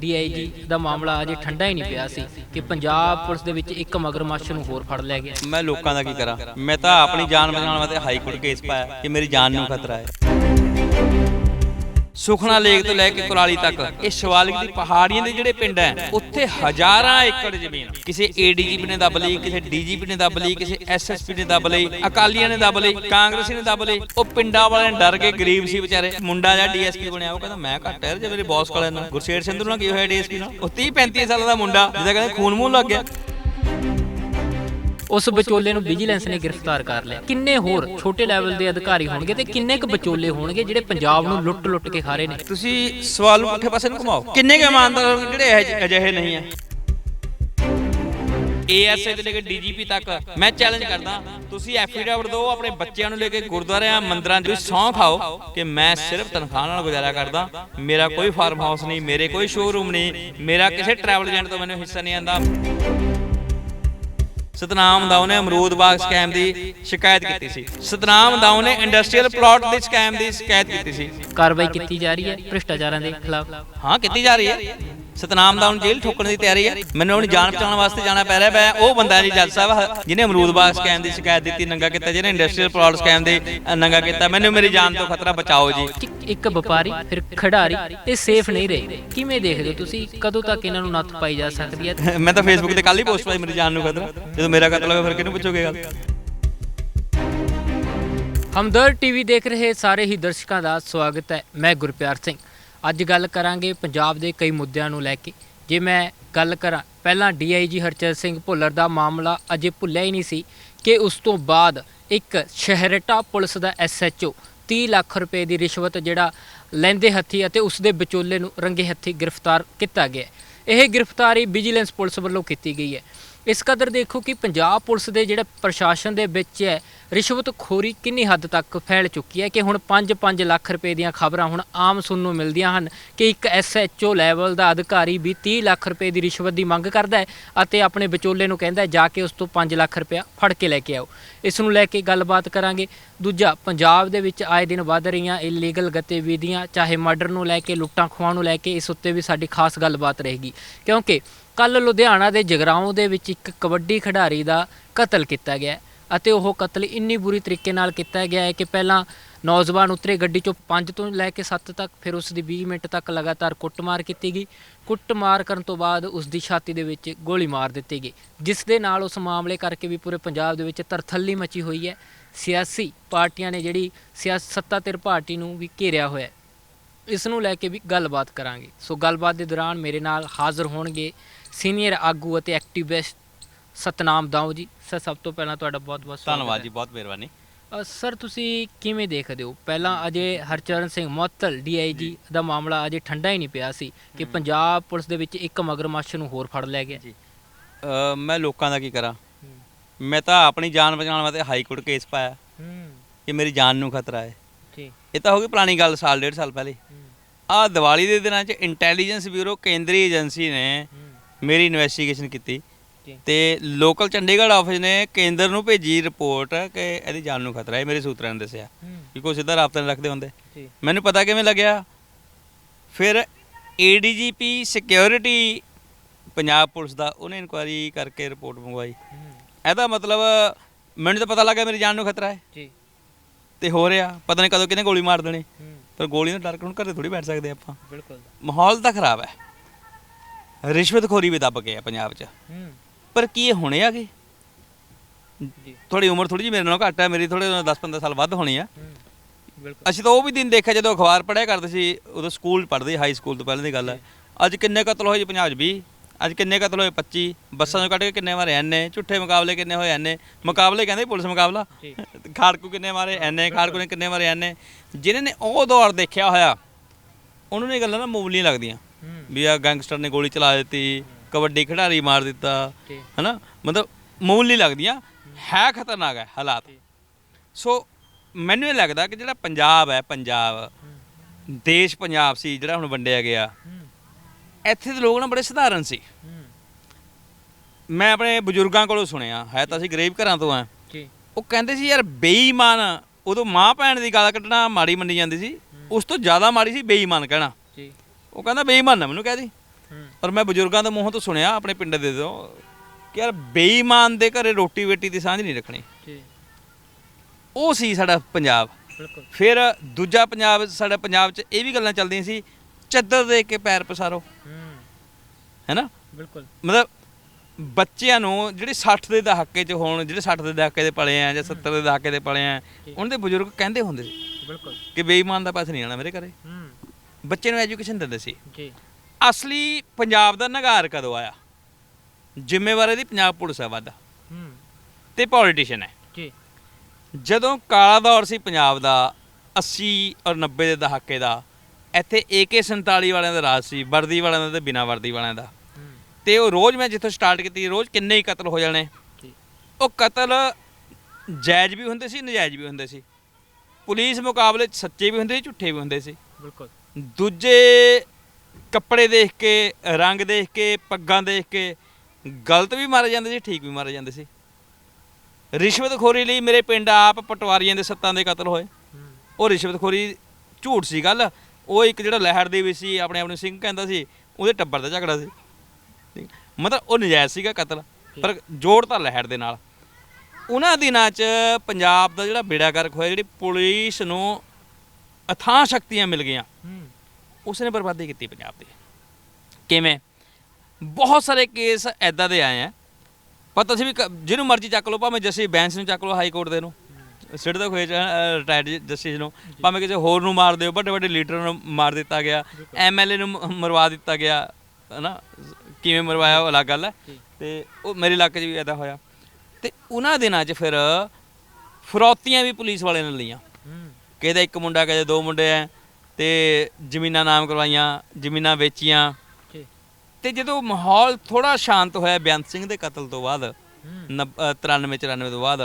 DIG ਦਾ ਮਾਮਲਾ ਅਜੇ ਠੰਡਾ ਹੀ ਨਹੀਂ ਪਿਆ ਸੀ ਕਿ ਪੰਜਾਬ ਪੁਲਿਸ ਦੇ ਵਿੱਚ ਇੱਕ ਮਗਰਮੱਛ ਨੂੰ ਹੋਰ ਫੜ ਲਿਆ ਗਿਆ। ਮੈਂ ਲੋਕਾਂ ਦਾ ਕੀ ਕਰਾਂ? ਮੈਂ ਤਾਂ ਆਪਣੀ ਜਾਨ ਬਚਾਉਣ ਵਾਸਤੇ ਹਾਈ ਕੋਰਟ ਕੇਸ ਪਾਇਆ ਕਿ ਮੇਰੀ ਜਾਨ ਨੂੰ ਖਤਰਾ ਹੈ। ਸੁਖਨਾ ਲੇਕ ਤੋਂ ਲੈ ਕੇ ਕੁਰਾਲੀ ਤੱਕ, ਇਹ ਸ਼ਿਵਾਲਿਕ ਦੀ ਪਹਾੜੀਆਂ ਦੇ ਜਿਹੜੇ ਪਿੰਡ ਹੈ, ਉੱਥੇ ਹਜ਼ਾਰਾਂ ਏਕੜ ਜ਼ਮੀਨ। ਕਿਸੇ ਏਡੀਜੀਪੀ ਨੇ ਦੱਬ ਲਈ, ਕਿਸੇ ਡੀਜੀਪੀ ਨੇ ਦੱਬ ਲਈ, ਕਿਸੇ ਐਸਐਸਪੀ ਨੇ ਦੱਬ ਲਈ, ਅਕਾਲੀਆਂ ਨੇ ਦੱਬ ਲਈ, ਕਾਂਗਰਸੀ ਨੇ ਦੱਬ ਲਈ, ਉਹ ਪਿੰਡਾਂ ਵਾਲਿਆਂ ਨੇ ਡਰ ਕੇ ਗਰੀਬ ਸੀ ਵਿਚਾਰੇ। ਮੁੰਡਾ ਜਾਂ ਡੀਐਸਪੀ ਬਣਿਆ, ਉਹ ਕਹਿੰਦਾ, ਮੈਂ ਘੱਟ ਹੈ ਜੇ ਮੇਰੇ ਬੌਸ ਕੋਲ ਨਾ ਗੁਰਸ਼ੇਰ ਸਿੰਧੂ ਨਾਲ ਕੀ ਹੋਇਆ ਡੀਐਸਪੀ ਨਾਲ? ਉਹ 30 35 ਸਾਲਾਂ ਦਾ ਮੁੰਡਾ, ਜਿਹਦਾ ਕਹਿੰਦੇ ਖੂਨ ਮੂੰਹ ਲੱਗ ਗਿਆ। ਉਸ ਵਿਚੋਲੇ ਨੂੰ ਵਿਜੀਲੈਂਸ ਨੇ ਗ੍ਰਿਫਤਾਰ ਕਰ ਲਿਆ। ਕਿੰਨੇ ਹੋਰ ਛੋਟੇ ਲੈਵਲ ਦੇ ਅਧਿਕਾਰੀ ਹੋਣਗੇ ਤੇ ਕਿੰਨੇ ਕੁ ਵਿਚੋਲੇ ਹੋਣਗੇ ਜਿਹੜੇ ਪੰਜਾਬ ਨੂੰ ਲੁੱਟ-ਲੁੱਟ ਕੇ ਖਾ ਰਹੇ ਨੇ? ਤੁਸੀਂ ਸਵਾਲ ਨੂੰ ਪੁੱਠੇ ਪਾਸੇ ਨੂੰ ਘੁਮਾਓ। ਕਿੰਨੇ ਕੁ ਇਮਾਨਦਾਰ ਹੋਣਗੇ ਜਿਹੜੇ ਇਹ ਅਜਿਹੇ ਨਹੀਂ ਆ? ਏਐਸਏ ਤੋਂ ਲੈ ਕੇ ਡੀਜੀਪੀ ਤੱਕ ਮੈਂ ਚੈਲੰਜ ਕਰਦਾ ਤੁਸੀਂ ਐਫੀਡੇਵਿਟ ਦਿਓ ਆਪਣੇ ਬੱਚਿਆਂ ਨੂੰ ਲੈ ਕੇ ਗੁਰਦੁਆਰਿਆਂ ਮੰਦਿਰਾਂ 'ਚ ਸੌਂ ਖਾਓ ਕਿ ਮੈਂ ਸਿਰਫ ਤਨਖਾਹ ਨਾਲ ਗੁਜ਼ਾਰਾ ਕਰਦਾ। ਮੇਰਾ ਕੋਈ ਫਾਰਮ ਹਾਊਸ ਨਹੀਂ ਮੇਰੇ ਕੋਈ ਸ਼ੋਰੂਮ ਨਹੀਂ ਮੇਰਾ ਕਿਸੇ ਟਰੈਵਲ ਏਜੰਟ ਤੋਂ ਮੈਨੂੰ ਹਿੱਸਾ ਨਹੀਂ ਆਂਦਾ ਸਤਨਾਮ ਦਾਉ ਨੇ ਅਮਰੂਦ ਬਾਗ ਸਕੈਮ ਦੀ ਸ਼ਿਕਾਇਤ ਕੀਤੀ ਸੀ। ਸਤਨਾਮ ਦਾਉ ਨੇ ਇੰਡਸਟਰੀਅਲ ਪਲਾਟ ਦੇ ਸਕੈਮ ਦੀ ਸ਼ਿਕਾਇਤ ਕੀਤੀ ਸੀ। ਕਾਰਵਾਈ ਕੀਤੀ ਜਾ ਰਹੀ ਹੈ ਭ੍ਰਿਸ਼ਟਾਚਾਰਾਂ ਦੇ ਖਿਲਾਫ? ਹਾਂ ਕੀਤੀ ਜਾ ਰਹੀ ਹੈ। ਸਤਨਾਮ ਦਾ ਹੁਣ ਜੇਲ੍ਹ ਠੋਕਣ ਦੀ ਤਿਆਰੀ ਹੈ। ਮੈਨੂੰ ਆਪਣੀ ਜਾਨ ਬਚਾਉਣ ਵਾਸਤੇ ਜਾਣਾ ਪੈ ਰਿਹਾ ਹੈ ਉਹ ਬੰਦਾ ਜੀ ਜੱਜ ਸਾਹਿਬ ਜਿਹਨੇ ਅਮਰੂਦ ਬਾਗ ਸਕੈਮ ਦੀ ਸ਼ਿਕਾਇਤ ਦਿੱਤੀ ਨੰਗਾ ਕੀਤਾ ਜਿਹਨੇ ਇੰਡਸਟਰੀਅਲ ਪਲਾਟ ਸਕੈਮ ਦੇ ਨੰਗਾ ਕੀਤਾ। ਮੈਨੂੰ ਮੇਰੀ ਜਾਨ ਤੋਂ ਖਤਰਾ ਬਚਾਓ ਜੀ। ਇੱਕ ਵਪਾਰੀ ਫਿਰ ਖਿਡਾਰੀ ਇਹ ਸੇਫ ਨਹੀਂ ਰਹੇ। ਕਿਵੇਂ ਦੇਖਦੇ ਹੋ ਤੁਸੀਂ? ਕਦੋਂ ਤੱਕ ਇਹਨਾਂ ਨੂੰ ਨੱਥ ਪਾਈ ਜਾ ਸਕਦੀ ਹੈ? ਮੈਂ ਤਾਂ ਫੇਸਬੁੱਕ ਤੇ ਕੱਲ ਹੀ ਪੋਸਟ ਪਾਈ ਮੇਰੀ ਜਾਨ ਨੂੰ ਖਤਰਾ। ਜਦੋਂ ਮੇਰਾ ਕਤਲ ਹੋਇਆ ਫਿਰ ਕਿਹਨੂੰ ਪੁੱਛੋਗੇ ਗੱਲ? ਹਮਦਰ ਟੀਵੀ ਦੇਖ ਰਹੇ ਸਾਰੇ ਹੀ ਦਰਸ਼ਕਾਂ ਦਾ ਸਵਾਗਤ ਹੈ। ਮੈਂ ਗੁਰਪਿਆਰ ਸਿੰਘ। ਅੱਜ ਗੱਲ ਕਰਾਂਗੇ ਪੰਜਾਬ ਦੇ ਕਈ ਮੁੱਦਿਆਂ ਨੂੰ ਲੈ ਕੇ। ਜੇ ਮੈਂ ਗੱਲ ਕਰਾਂ, ਪਹਿਲਾਂ ਡੀਆਈਜੀ ਹਰਚਰ ਸਿੰਘ ਭੁੱਲਰ ਦਾ ਮਾਮਲਾ ਅਜੇ ਭੁੱਲਿਆ ਹੀ ਨਹੀਂ ਸੀ ਕਿ ਉਸ ਤੋਂ ਬਾਅਦ ਇੱਕ ਸ਼ਹਿਰਟਾ ਪੁਲਿਸ ਦਾ ਐਸਐਚਓ 30 ਲੱਖ ਰੁਪਏ ਦੀ ਰਿਸ਼ਵਤ ਜਿਹੜਾ ਲੈਂਦੇ ਹੱਥੀ ਅਤੇ ਉਸ ਦੇ ਵਿਚੋਲੇ ਨੂੰ ਰੰਗੇ ਹੱਥੀ ਗ੍ਰਿਫਤਾਰ ਕੀਤਾ ਗਿਆ। ਇਹ ਗ੍ਰਿਫਤਾਰੀ ਵਿਜੀਲੈਂਸ ਪੁਲਿਸ ਵੱਲੋਂ ਕੀਤੀ ਗਈ ਹੈ। ਇਸ ਕਦਰ ਦੇਖੋ ਕਿ ਪੰਜਾਬ ਪੁਲਿਸ ਦੇ ਜਿਹੜੇ ਪ੍ਰਸ਼ਾਸਨ ਦੇ ਵਿੱਚ ਹੈ, ਰਿਸ਼ਵਤਖੋਰੀ ਕਿੰਨੀ ਹੱਦ ਤੱਕ ਫੈਲ ਚੁੱਕੀ ਹੈ ਕਿ ਹੁਣ 5-5 ਲੱਖ ਰੁਪਏ ਦੀਆਂ ਖਬਰਾਂ ਹੁਣ ਆਮ ਸੁਣਨ ਨੂੰ ਮਿਲਦੀਆਂ ਹਨ ਕਿ ਇੱਕ ਐਸਐਚਓ ਲੈਵਲ ਦਾ ਅਧਿਕਾਰੀ ਵੀ 30 ਲੱਖ ਰੁਪਏ ਦੀ ਰਿਸ਼ਵਤ ਦੀ ਮੰਗ ਕਰਦਾ ਹੈ ਅਤੇ ਆਪਣੇ ਵਿਚੋਲੇ ਨੂੰ ਕਹਿੰਦਾ ਹੈ, ਜਾ ਕੇ ਉਸ ਤੋਂ 5 ਲੱਖ ਰੁਪਇਆ ਫੜ ਕੇ ਲੈ ਕੇ ਆਓ। ਇਸ ਨੂੰ ਲੈ ਕੇ ਗੱਲਬਾਤ ਕਰਾਂਗੇ। ਦੂਜਾ, ਪੰਜਾਬ ਦੇ ਵਿੱਚ ਆਏ ਦਿਨ ਵੱਧ ਰਹੀਆਂ ਇਲੀਗਲ ਗਤੀਵਿਧੀਆਂ, ਚਾਹੇ ਮਰਡਰ ਨੂੰ ਲੈ ਕੇ ਲੁੱਟਾਂ ਖੋਹਾਂ ਨੂੰ ਲੈ ਕੇ, ਇਸ ਉੱਤੇ ਵੀ ਸਾਡੀ ਖਾਸ ਗੱਲਬਾਤ ਰਹੇਗੀ। ਕਿਉਂਕਿ ਕੱਲ ਲੁਧਿਆਣਾ ਦੇ ਜਗਰਾਉਂ ਦੇ ਵਿੱਚ ਇੱਕ ਕਬੱਡੀ ਖਿਡਾਰੀ ਦਾ ਕਤਲ ਕੀਤਾ ਗਿਆ ਅਤੇ ਉਹ ਕਤਲ ਇੰਨੀ ਬੁਰੀ ਤਰੀਕੇ ਨਾਲ ਕੀਤਾ ਗਿਆ ਹੈ ਕਿ ਪਹਿਲਾਂ ਨੌਜਵਾਨ ਉਤਰੇ ਗੱਡੀ ਚੋਂ 5 ਤੋਂ ਲੈ ਕੇ 7 ਤੱਕ, ਫਿਰ ਉਸ ਦੀ 20 ਮਿੰਟ ਤੱਕ ਲਗਾਤਾਰ ਕੁੱਟਮਾਰ ਕੀਤੀ ਗਈ। ਕੁੱਟਮਾਰ ਕਰਨ ਤੋਂ ਬਾਅਦ ਉਸ ਦੀ ਛਾਤੀ ਦੇ ਵਿੱਚ ਗੋਲੀ ਮਾਰ ਦਿੱਤੀ ਗਈ। ਜਿਸ ਦੇ ਨਾਲ ਉਸ ਮਾਮਲੇ ਕਰਕੇ ਵੀ ਪੂਰੇ ਪੰਜਾਬ ਦੇ ਵਿੱਚ ਤਰਥੱਲੀ ਮਚੀ ਹੋਈ ਹੈ। ਸਿਆਸੀ ਪਾਰਟੀਆਂ ਨੇ ਜਿਹੜੀ ਸਿਆਸਤ ਸੱਤਾਧਿਰ ਪਾਰਟੀ ਨੂੰ ਵੀ ਘੇਰਿਆ ਹੋਇਆ ਇਸ ਨੂੰ ਲੈ ਕੇ ਵੀ ਗੱਲਬਾਤ ਕਰਾਂਗੇ। ਸੋ ਗੱਲਬਾਤ ਦੇ ਦੌਰਾਨ ਮੇਰੇ ਨਾਲ ਹਾਜ਼ਰ ਹੋਣਗੇ ਸੀਨੀਅਰ ਆਗੂ ਅਤੇ ਐਕਟਿਵਿਸਟ ਸਤਨਾਮ ਦਾਊ ਜੀ। ਸਰ ਸਭ ਤੋਂ ਪਹਿਲਾਂ ਤੁਹਾਡਾ ਬਹੁਤ-ਬਹੁਤ ਸਵਾਗਤ ਧੰਨਵਾਦ। ਜੀ ਬਹੁਤ ਮਿਹਰਬਾਨੀ। ਸਰ ਤੁਸੀਂ ਕਿਵੇਂ ਦੇਖਦੇ ਹੋ? ਪਹਿਲਾਂ ਅਜੇ ਹਰਚਰਨ ਸਿੰਘ ਮੁਅੱਤਲ ਡੀਆਈਜੀ ਦਾ ਮਾਮਲਾ ਅਜੇ ਠੰਡਾ ਹੀ ਨਹੀਂ ਪਿਆ ਸੀ ਕਿ ਪੰਜਾਬ ਪੁਲਿਸ ਦੇ ਵਿੱਚ ਇੱਕ ਮਗਰਮੱਛ ਨੂੰ ਹੋਰ ਫੜ ਲਿਆ ਗਿਆ। ਜੀ। ਮੈਂ ਲੋਕਾਂ ਦਾ ਕੀ ਕਰਾਂ? ਮੈਂ ਤਾਂ ਆਪਣੀ ਜਾਨ ਬਚਾਉਣ ਵਾਸਤੇ ਹਾਈ ਕੋਰਟ ਕੇਸ ਪਾਇਆ। ਕਿ ਮੇਰੀ ਜਾਨ ਨੂੰ ਖਤਰਾ ਹੈ। ਇਹ ਤਾਂ ਹੋ ਗਈ ਪੁਰਾਣੀ ਗੱਲ ਸਾਲ ਡੇਢ ਸਾਲ ਪਹਿਲੇ। ਆ ਦੀਵਾਲੀ ਦੇ ਦਿਨਾਂ 'ਚ ਇੰਟੈਲੀਜੈਂਸ ਬਿਊਰੋ ਕੇਂਦਰੀ ਏਜੰਸੀ ਨੇ ਮੇਰੀ ਇਨਵੈਸਟੀਗੇਸ਼ਨ ਕੀਤੀ। ਜੀ। ਤੇ ਲੋਕਲ ਚੰਡੀਗੜ੍ਹ ਆਫਿਸ ਨੇ ਕੇਂਦਰ ਨੂੰ ਭੇਜੀ ਰਿਪੋਰਟ ਕਿ ਇਹਦੀ ਜਾਨ ਨੂੰ ਖਤਰਾ ਹੈ ਮੇਰੇ ਸੂਤਰਾਂ ਨੇ ਦੱਸਿਆ। ਕਿ ਕੋਈ ਸਿੱਧਾ ਰਾਬਤਾ ਨਹੀਂ ਰੱਖਦੇ ਹੁੰਦੇ। ਜੀ। ਮੈਨੂੰ ਪਤਾ ਕਿਵੇਂ ਲੱਗਿਆ? ਫਿਰ ਏਡੀਜੀਪੀ ਸਿਕਿਉਰਿਟੀ ਪੰਜਾਬ ਪੁਲਿਸ ਦਾ ਉਹਨੇ ਇਨਕੁਆਇਰੀ ਕਰਕੇ ਰਿਪੋਰਟ ਮੰਗਵਾਈ। ਇਹਦਾ ਮਤਲਬ ਮੈਨੂੰ ਤਾਂ ਪਤਾ ਲੱਗਾ ਮੇਰੀ ਜਾਨ ਨੂੰ ਖਤਰਾ ਹੈ। ਜੀ। ਤੇ ਹੋ ਰਿਹਾ ਪਤਾ ਨਹੀਂ ਕਦੋਂ ਕਿਹਨੇ ਗੋਲੀ ਮਾਰ ਦੇਣੀ। ਪਰ ਗੋਲੀ ਨਾਲ ਡਰ ਕੇ ਹੁਣ ਘਰੇ ਥੋੜੀ ਬੈਠ ਸਕਦੇ ਆਪਾਂ। ਬਿਲਕੁਲ। ਮਾਹੌਲ ਤਾਂ ਖਰਾਬ ਹੈ। ਰਿਸ਼ਵਤਖੋਰੀ ਵੀ ਦੱਬ ਗਈ ਹੈ ਪੰਜਾਬ 'ਚ। ਹੂੰ। ਪਰ ਕੀ ਇਹ ਹੁਣੇ ਆ ਗਏ ਜੀ। ਥੋੜੀ ਉਮਰ ਥੋੜੀ ਜਿਹੀ ਮੇਰੇ ਨਾਲੋਂ ਘੱਟ ਹੈ ਮੇਰੀ ਥੋੜੇ 10-15 ਸਾਲ ਵੱਧ ਹੋਣੀ ਆ। ਬਿਲਕੁਲ। ਅਸੀਂ ਤਾਂ ਉਹ ਵੀ ਦਿਨ ਦੇਖਿਆ ਜਦੋਂ ਅਖਬਾਰ ਪੜ੍ਹਿਆ ਕਰਦੇ ਸੀ ਉਦੋਂ ਸਕੂਲ ਪੜ੍ਹਦੇ ਹਾਈ ਸਕੂਲ ਤੋਂ ਪਹਿਲਾਂ ਦੀ ਗੱਲ ਹੈ। ਅੱਜ ਕਿੰਨੇ ਕਤਲ ਹੋਏ ਜੀ ਪੰਜਾਬ 'ਚ? 20 ਅੱਜ ਕਿੰਨੇ ਕਤਲ ਹੋਏ? 25 ਬੱਸਾਂ 'ਚੋਂ ਕੱਢ ਕੇ ਕਿੰਨੇ ਮਾਰੇ ਐਨੇ ਝੁੱਠੇ ਮੁਕਾਬਲੇ ਕਿੰਨੇ ਹੋਏ ਐਨੇ ਮੁਕਾਬਲੇ ਕਹਿੰਦੇ ਪੁਲਿਸ ਮੁਕਾਬਲਾ। ਖਾੜਕੂ ਕਿੰਨੇ ਮਾਰੇ? ਐਨੇ ਖਾੜਕੂ ਨੇ ਕਿੰਨੇ ਮਾਰੇ ਐਨੇ ਜਿਨ੍ਹਾਂ ਨੇ ਉਹ ਦੌਰ ਦੇਖਿਆ ਹੋਇਆ ਉਹਨਾਂ ਨੂੰ ਇਹ ਗੱਲਾਂ ਨਾ ਮਾਮੂਲੀ ਲੱਗਦੀਆਂ। ਹੂੰ ਵੀ ਆ ਗੈਂਗਸਟਰ ਨੇ ਗੋਲੀ ਚਲਾ ਦਿੱਤੀ ਕਬੱਡੀ ਖਿਡਾਰੀ ਮਾਰ ਦਿੱਤਾ ਹਨਾ? ਮਤਲਬ ਮਾਮੂਲੀ ਲੱਗਦੀਆਂ ਹੈ ਖਤਰਨਾਕ ਹੈ ਹਾਲਾਤ। ਸੋ ਮੈਨੂੰ ਇਹ ਲੱਗਦਾ ਕਿ ਜਿਹੜਾ ਪੰਜਾਬ ਹੈ ਪੰਜਾਬ ਦੇਸ਼ ਪੰਜਾਬ ਸੀ ਜਿਹੜਾ ਹੁਣ ਵੰਡਿਆ ਗਿਆ ਹੂੰ ਇੱਥੇ ਦੇ ਲੋਕ ਨਾ ਬੜੇ ਸਧਾਰਨ ਸੀ। ਹੂੰ ਮੈਂ ਆਪਣੇ ਬਜ਼ੁਰਗਾਂ ਕੋਲੋਂ ਸੁਣਿਆ ਹੈ ਤਾਂ ਅਸੀਂ ਗਰੀਬ ਘਰਾਂ ਤੋਂ ਆ ਉਹ ਕਹਿੰਦੇ ਸੀ ਯਾਰ ਬੇਈਮਾਨ ਉਦੋਂ ਮਾਂ ਭੈਣ ਦੀ ਗਾਲ ਕੱਢਣਾ ਮਾੜੀ ਮੰਨੀ ਜਾਂਦੀ ਸੀ। ਉਸ ਤੋਂ ਜ਼ਿਆਦਾ ਮਾੜੀ ਸੀ ਬੇਈਮਾਨ ਕਹਿਣਾ। ਉਹ ਕਹਿੰਦਾ ਬੇਈਮਾਨ ਨਾ ਮੈਨੂੰ ਕਹਿ ਦੀ। ਔਰ ਮੈਂ ਬਜ਼ੁਰਗਾਂ ਦੇ ਮੂੰਹੋਂ ਤੋਂ ਸੁਣਿਆ ਆਪਣੇ ਪਿੰਡ ਦੇ ਤੋਂ ਕਿ ਯਾਰ ਬੇਈਮਾਨ ਦੇ ਘਰੇ ਰੋਟੀ ਵੇਟੀ ਦੀ ਸਾਂਝ ਨਹੀਂ ਰੱਖਣੀ। ਜੀ। ਉਹ ਸੀ ਸਾਡਾ ਪੰਜਾਬ। ਬਿਲਕੁਲ। ਫਿਰ ਦੂਜਾ ਪੰਜਾਬ ਸਾਡਾ ਪੰਜਾਬ 'ਚ ਇਹ ਵੀ ਗੱਲਾਂ ਚੱਲਦੀਆਂ ਸੀ ਚੱਦਰ ਦੇ ਕੇ ਪੈਰ ਪਸਾਰੋ। ਹੂੰ। ਹੈਨਾ? ਬਿਲਕੁਲ। ਮਤਲਬ ਬੱਚਿਆਂ ਨੂੰ ਜਿਹੜੇ 60 ਦੇ ਦਹਾਕੇ 'ਚ ਹੋਣ ਜਿਹੜੇ 60 ਦੇ ਦਹਾਕੇ ਦੇ ਪਲੇ ਆ ਜਾਂ 70 ਦੇ ਦਹਾਕੇ ਦੇ ਪਲੇ ਆ ਉਹਨਾਂ ਦੇ ਬਜ਼ੁਰਗ ਕਹਿੰਦੇ ਹੁੰਦੇ ਸੀ ਬਿਲਕੁਲ। ਕਿ ਬੇਈਮਾਨ ਦਾ ਪਾਸ ਨਹੀਂ ਆਣਾ ਮੇਰੇ ਘਰੇ। ਬੱਚੇ ਨੂੰ ਐਜੂਕੇਸ਼ਨ ਦਿੰਦੇ ਸੀ। ਜੀ। ਅਸਲੀ ਪੰਜਾਬ ਦਾ ਨਗਾਰ ਕਦੋਂ ਆਇਆ? ਜ਼ਿੰਮੇਵਾਰੀ ਦੀ ਪੰਜਾਬ ਪੁਲਿਸ ਆ ਵੱਧ। ਹੂੰ। ਤੇ ਪੋਲੀਟੀਸ਼ੀਅਨ ਹੈ। ਜੀ। ਜਦੋਂ ਕਾਲਾ ਦੌਰ ਸੀ ਪੰਜਾਬ ਦਾ 80 ਔਰ 90 ਦੇ ਦਹਾਕੇ ਦਾ ਇੱਥੇ AK47 ਵਾਲਿਆਂ ਦਾ ਰਾਜ ਸੀ ਵਰਦੀ ਵਾਲਿਆਂ ਦਾ ਤੇ ਬਿਨਾਂ ਵਰਦੀ ਵਾਲਿਆਂ ਦਾ। ਹੂੰ। ਤੇ ਉਹ ਰੋਜ਼ ਮੈਂ ਜਿੱਥੋਂ ਸਟਾਰਟ ਕੀਤੀ ਰੋਜ਼ ਕਿੰਨੇ ਹੀ ਕਤਲ ਹੋ ਜਾਣੇ। ਉਹ ਕਤਲ ਜਾਇਜ਼ ਵੀ ਹੁੰਦੇ ਸੀ ਨਜਾਇਜ਼ ਵੀ ਹੁੰਦੇ ਸੀ। ਪੁਲਿਸ ਮੁਕਾਬਲੇ ਸੱਚੇ ਵੀ ਹੁੰਦੇ ਸੀ ਝੂਠੇ ਵੀ ਹੁੰਦੇ ਸੀ। ਬਿਲਕੁਲ। ਦੂਜੇ ਕੱਪੜੇ ਦੇਖ ਕੇ ਰੰਗ ਦੇਖ ਕੇ ਪੱਗਾਂ ਦੇਖ ਕੇ ਗਲਤ ਵੀ ਮਾਰੇ ਜਾਂਦੇ ਸੀ ਠੀਕ ਵੀ ਮਾਰੇ ਜਾਂਦੇ ਸੀ। ਰਿਸ਼ਵਤਖੋਰੀ ਲਈ ਮੇਰੇ ਪਿੰਡ ਆਪ ਪਟਵਾਰੀਆਂ ਦੇ ਸੱਤਾਂ ਦੇ ਕਤਲ ਹੋਏ। ਉਹ ਰਿਸ਼ਵਤਖੋਰੀ ਝੂਠ ਸੀ ਗੱਲ। ਉਹ ਇੱਕ ਜਿਹੜਾ ਲਹਿਰ ਦੇ ਵਿੱਚ ਸੀ ਆਪਣੇ ਆਪ ਨੂੰ ਸਿੰਘ ਕਹਿੰਦਾ ਸੀ ਉਹਦੇ ਟੱਬਰ ਦਾ ਝਗੜਾ ਸੀ। ਠੀਕ। ਮਤਲਬ ਉਹ ਨਜਾਇਜ਼ ਸੀਗਾ ਕਤਲ ਪਰ ਜੋੜ ਤਾਂ ਲਹਿਰ ਦੇ ਨਾਲ। ਉਹਨਾਂ ਦਿਨਾਂ 'ਚ ਪੰਜਾਬ ਦਾ ਜਿਹੜਾ ਬੇੜਾ ਗਰਕ ਹੋਇਆ ਜਿਹੜੀ ਪੁਲਿਸ ਨੂੰ ਅਥਾਹ ਸ਼ਕਤੀਆਂ ਮਿਲ ਗਈਆਂ। ਹੂੰ। ਉਸਨੇ ਬਰਬਾਦੀ ਕੀਤੀ ਪੰਜਾਬ ਦੀ। ਕਿਵੇਂ? ਬਹੁਤ ਸਾਰੇ ਕੇਸ ਐਦਾਂ ਦੇ ਆਏ ਆ। ਪਰ ਤੁਸੀਂ ਵੀ ਕ- ਜਿਹਨੂੰ ਮਰਜ਼ੀ ਚੱਕ ਲਓ ਭਾਵੇਂ ਜਸਟਿਸ ਬੈਂਸ ਨੂੰ ਚੱਕ ਲਓ ਹਾਈ ਕੋਰਟ ਦੇ ਨੂੰ। ਸਿੱਟ ਦਾ ਖੋਏ ਰਿਟਾਇਰਡ ਜਸਟਿਸ ਨੂੰ। ਭਾਵੇਂ ਕਿਸੇ ਹੋਰ ਨੂੰ ਮਾਰ ਦਿਓ ਵੱਡੇ ਵੱਡੇ ਲੀਡਰ ਨੂੰ ਮਾਰ ਦਿੱਤਾ ਗਿਆ। ਐਮਐਲਏ ਨੂੰ ਮ- ਮਰਵਾ ਦਿੱਤਾ ਗਿਆ। ਹਨਾ? ਕਿਵੇਂ ਮਰਵਾਇਆ ਉਹ ਅਲੱਗ ਗੱਲ ਹੈ। ਤੇ ਉਹ ਮੇਰੇ ਇਲਾਕੇ 'ਚ ਵੀ ਐਦਾ ਹੋਇਆ। ਤੇ ਉਹਨਾਂ ਦਿਨਾਂ 'ਚ ਫਿਰ ਫਰੌਤੀਆਂ ਵੀ ਪੁਲਿਸ ਵਾਲੇ ਨੇ ਲਈਆਂ। ਕਿਹਦਾ ਇੱਕ ਮੁੰਡਾ ਕਿਹਦੇ ਦੋ ਮੁੰਡੇ ਐ। ਤੇ ਜ਼ਮੀਨਾਂ ਨਾਮ ਕਰਵਾਈਆਂ ਜ਼ਮੀਨਾਂ ਵੇਚੀਆਂ। ਤੇ ਜਦੋਂ ਮਾਹੌਲ ਥੋੜਾ ਸ਼ਾਂਤ ਹੋਇਆ ਬੇਅੰਤ ਸਿੰਘ ਦੇ ਕਤਲ ਤੋਂ ਬਾਅਦ ਹੂੰ। 93 94 ਤੋਂ ਬਾਅਦ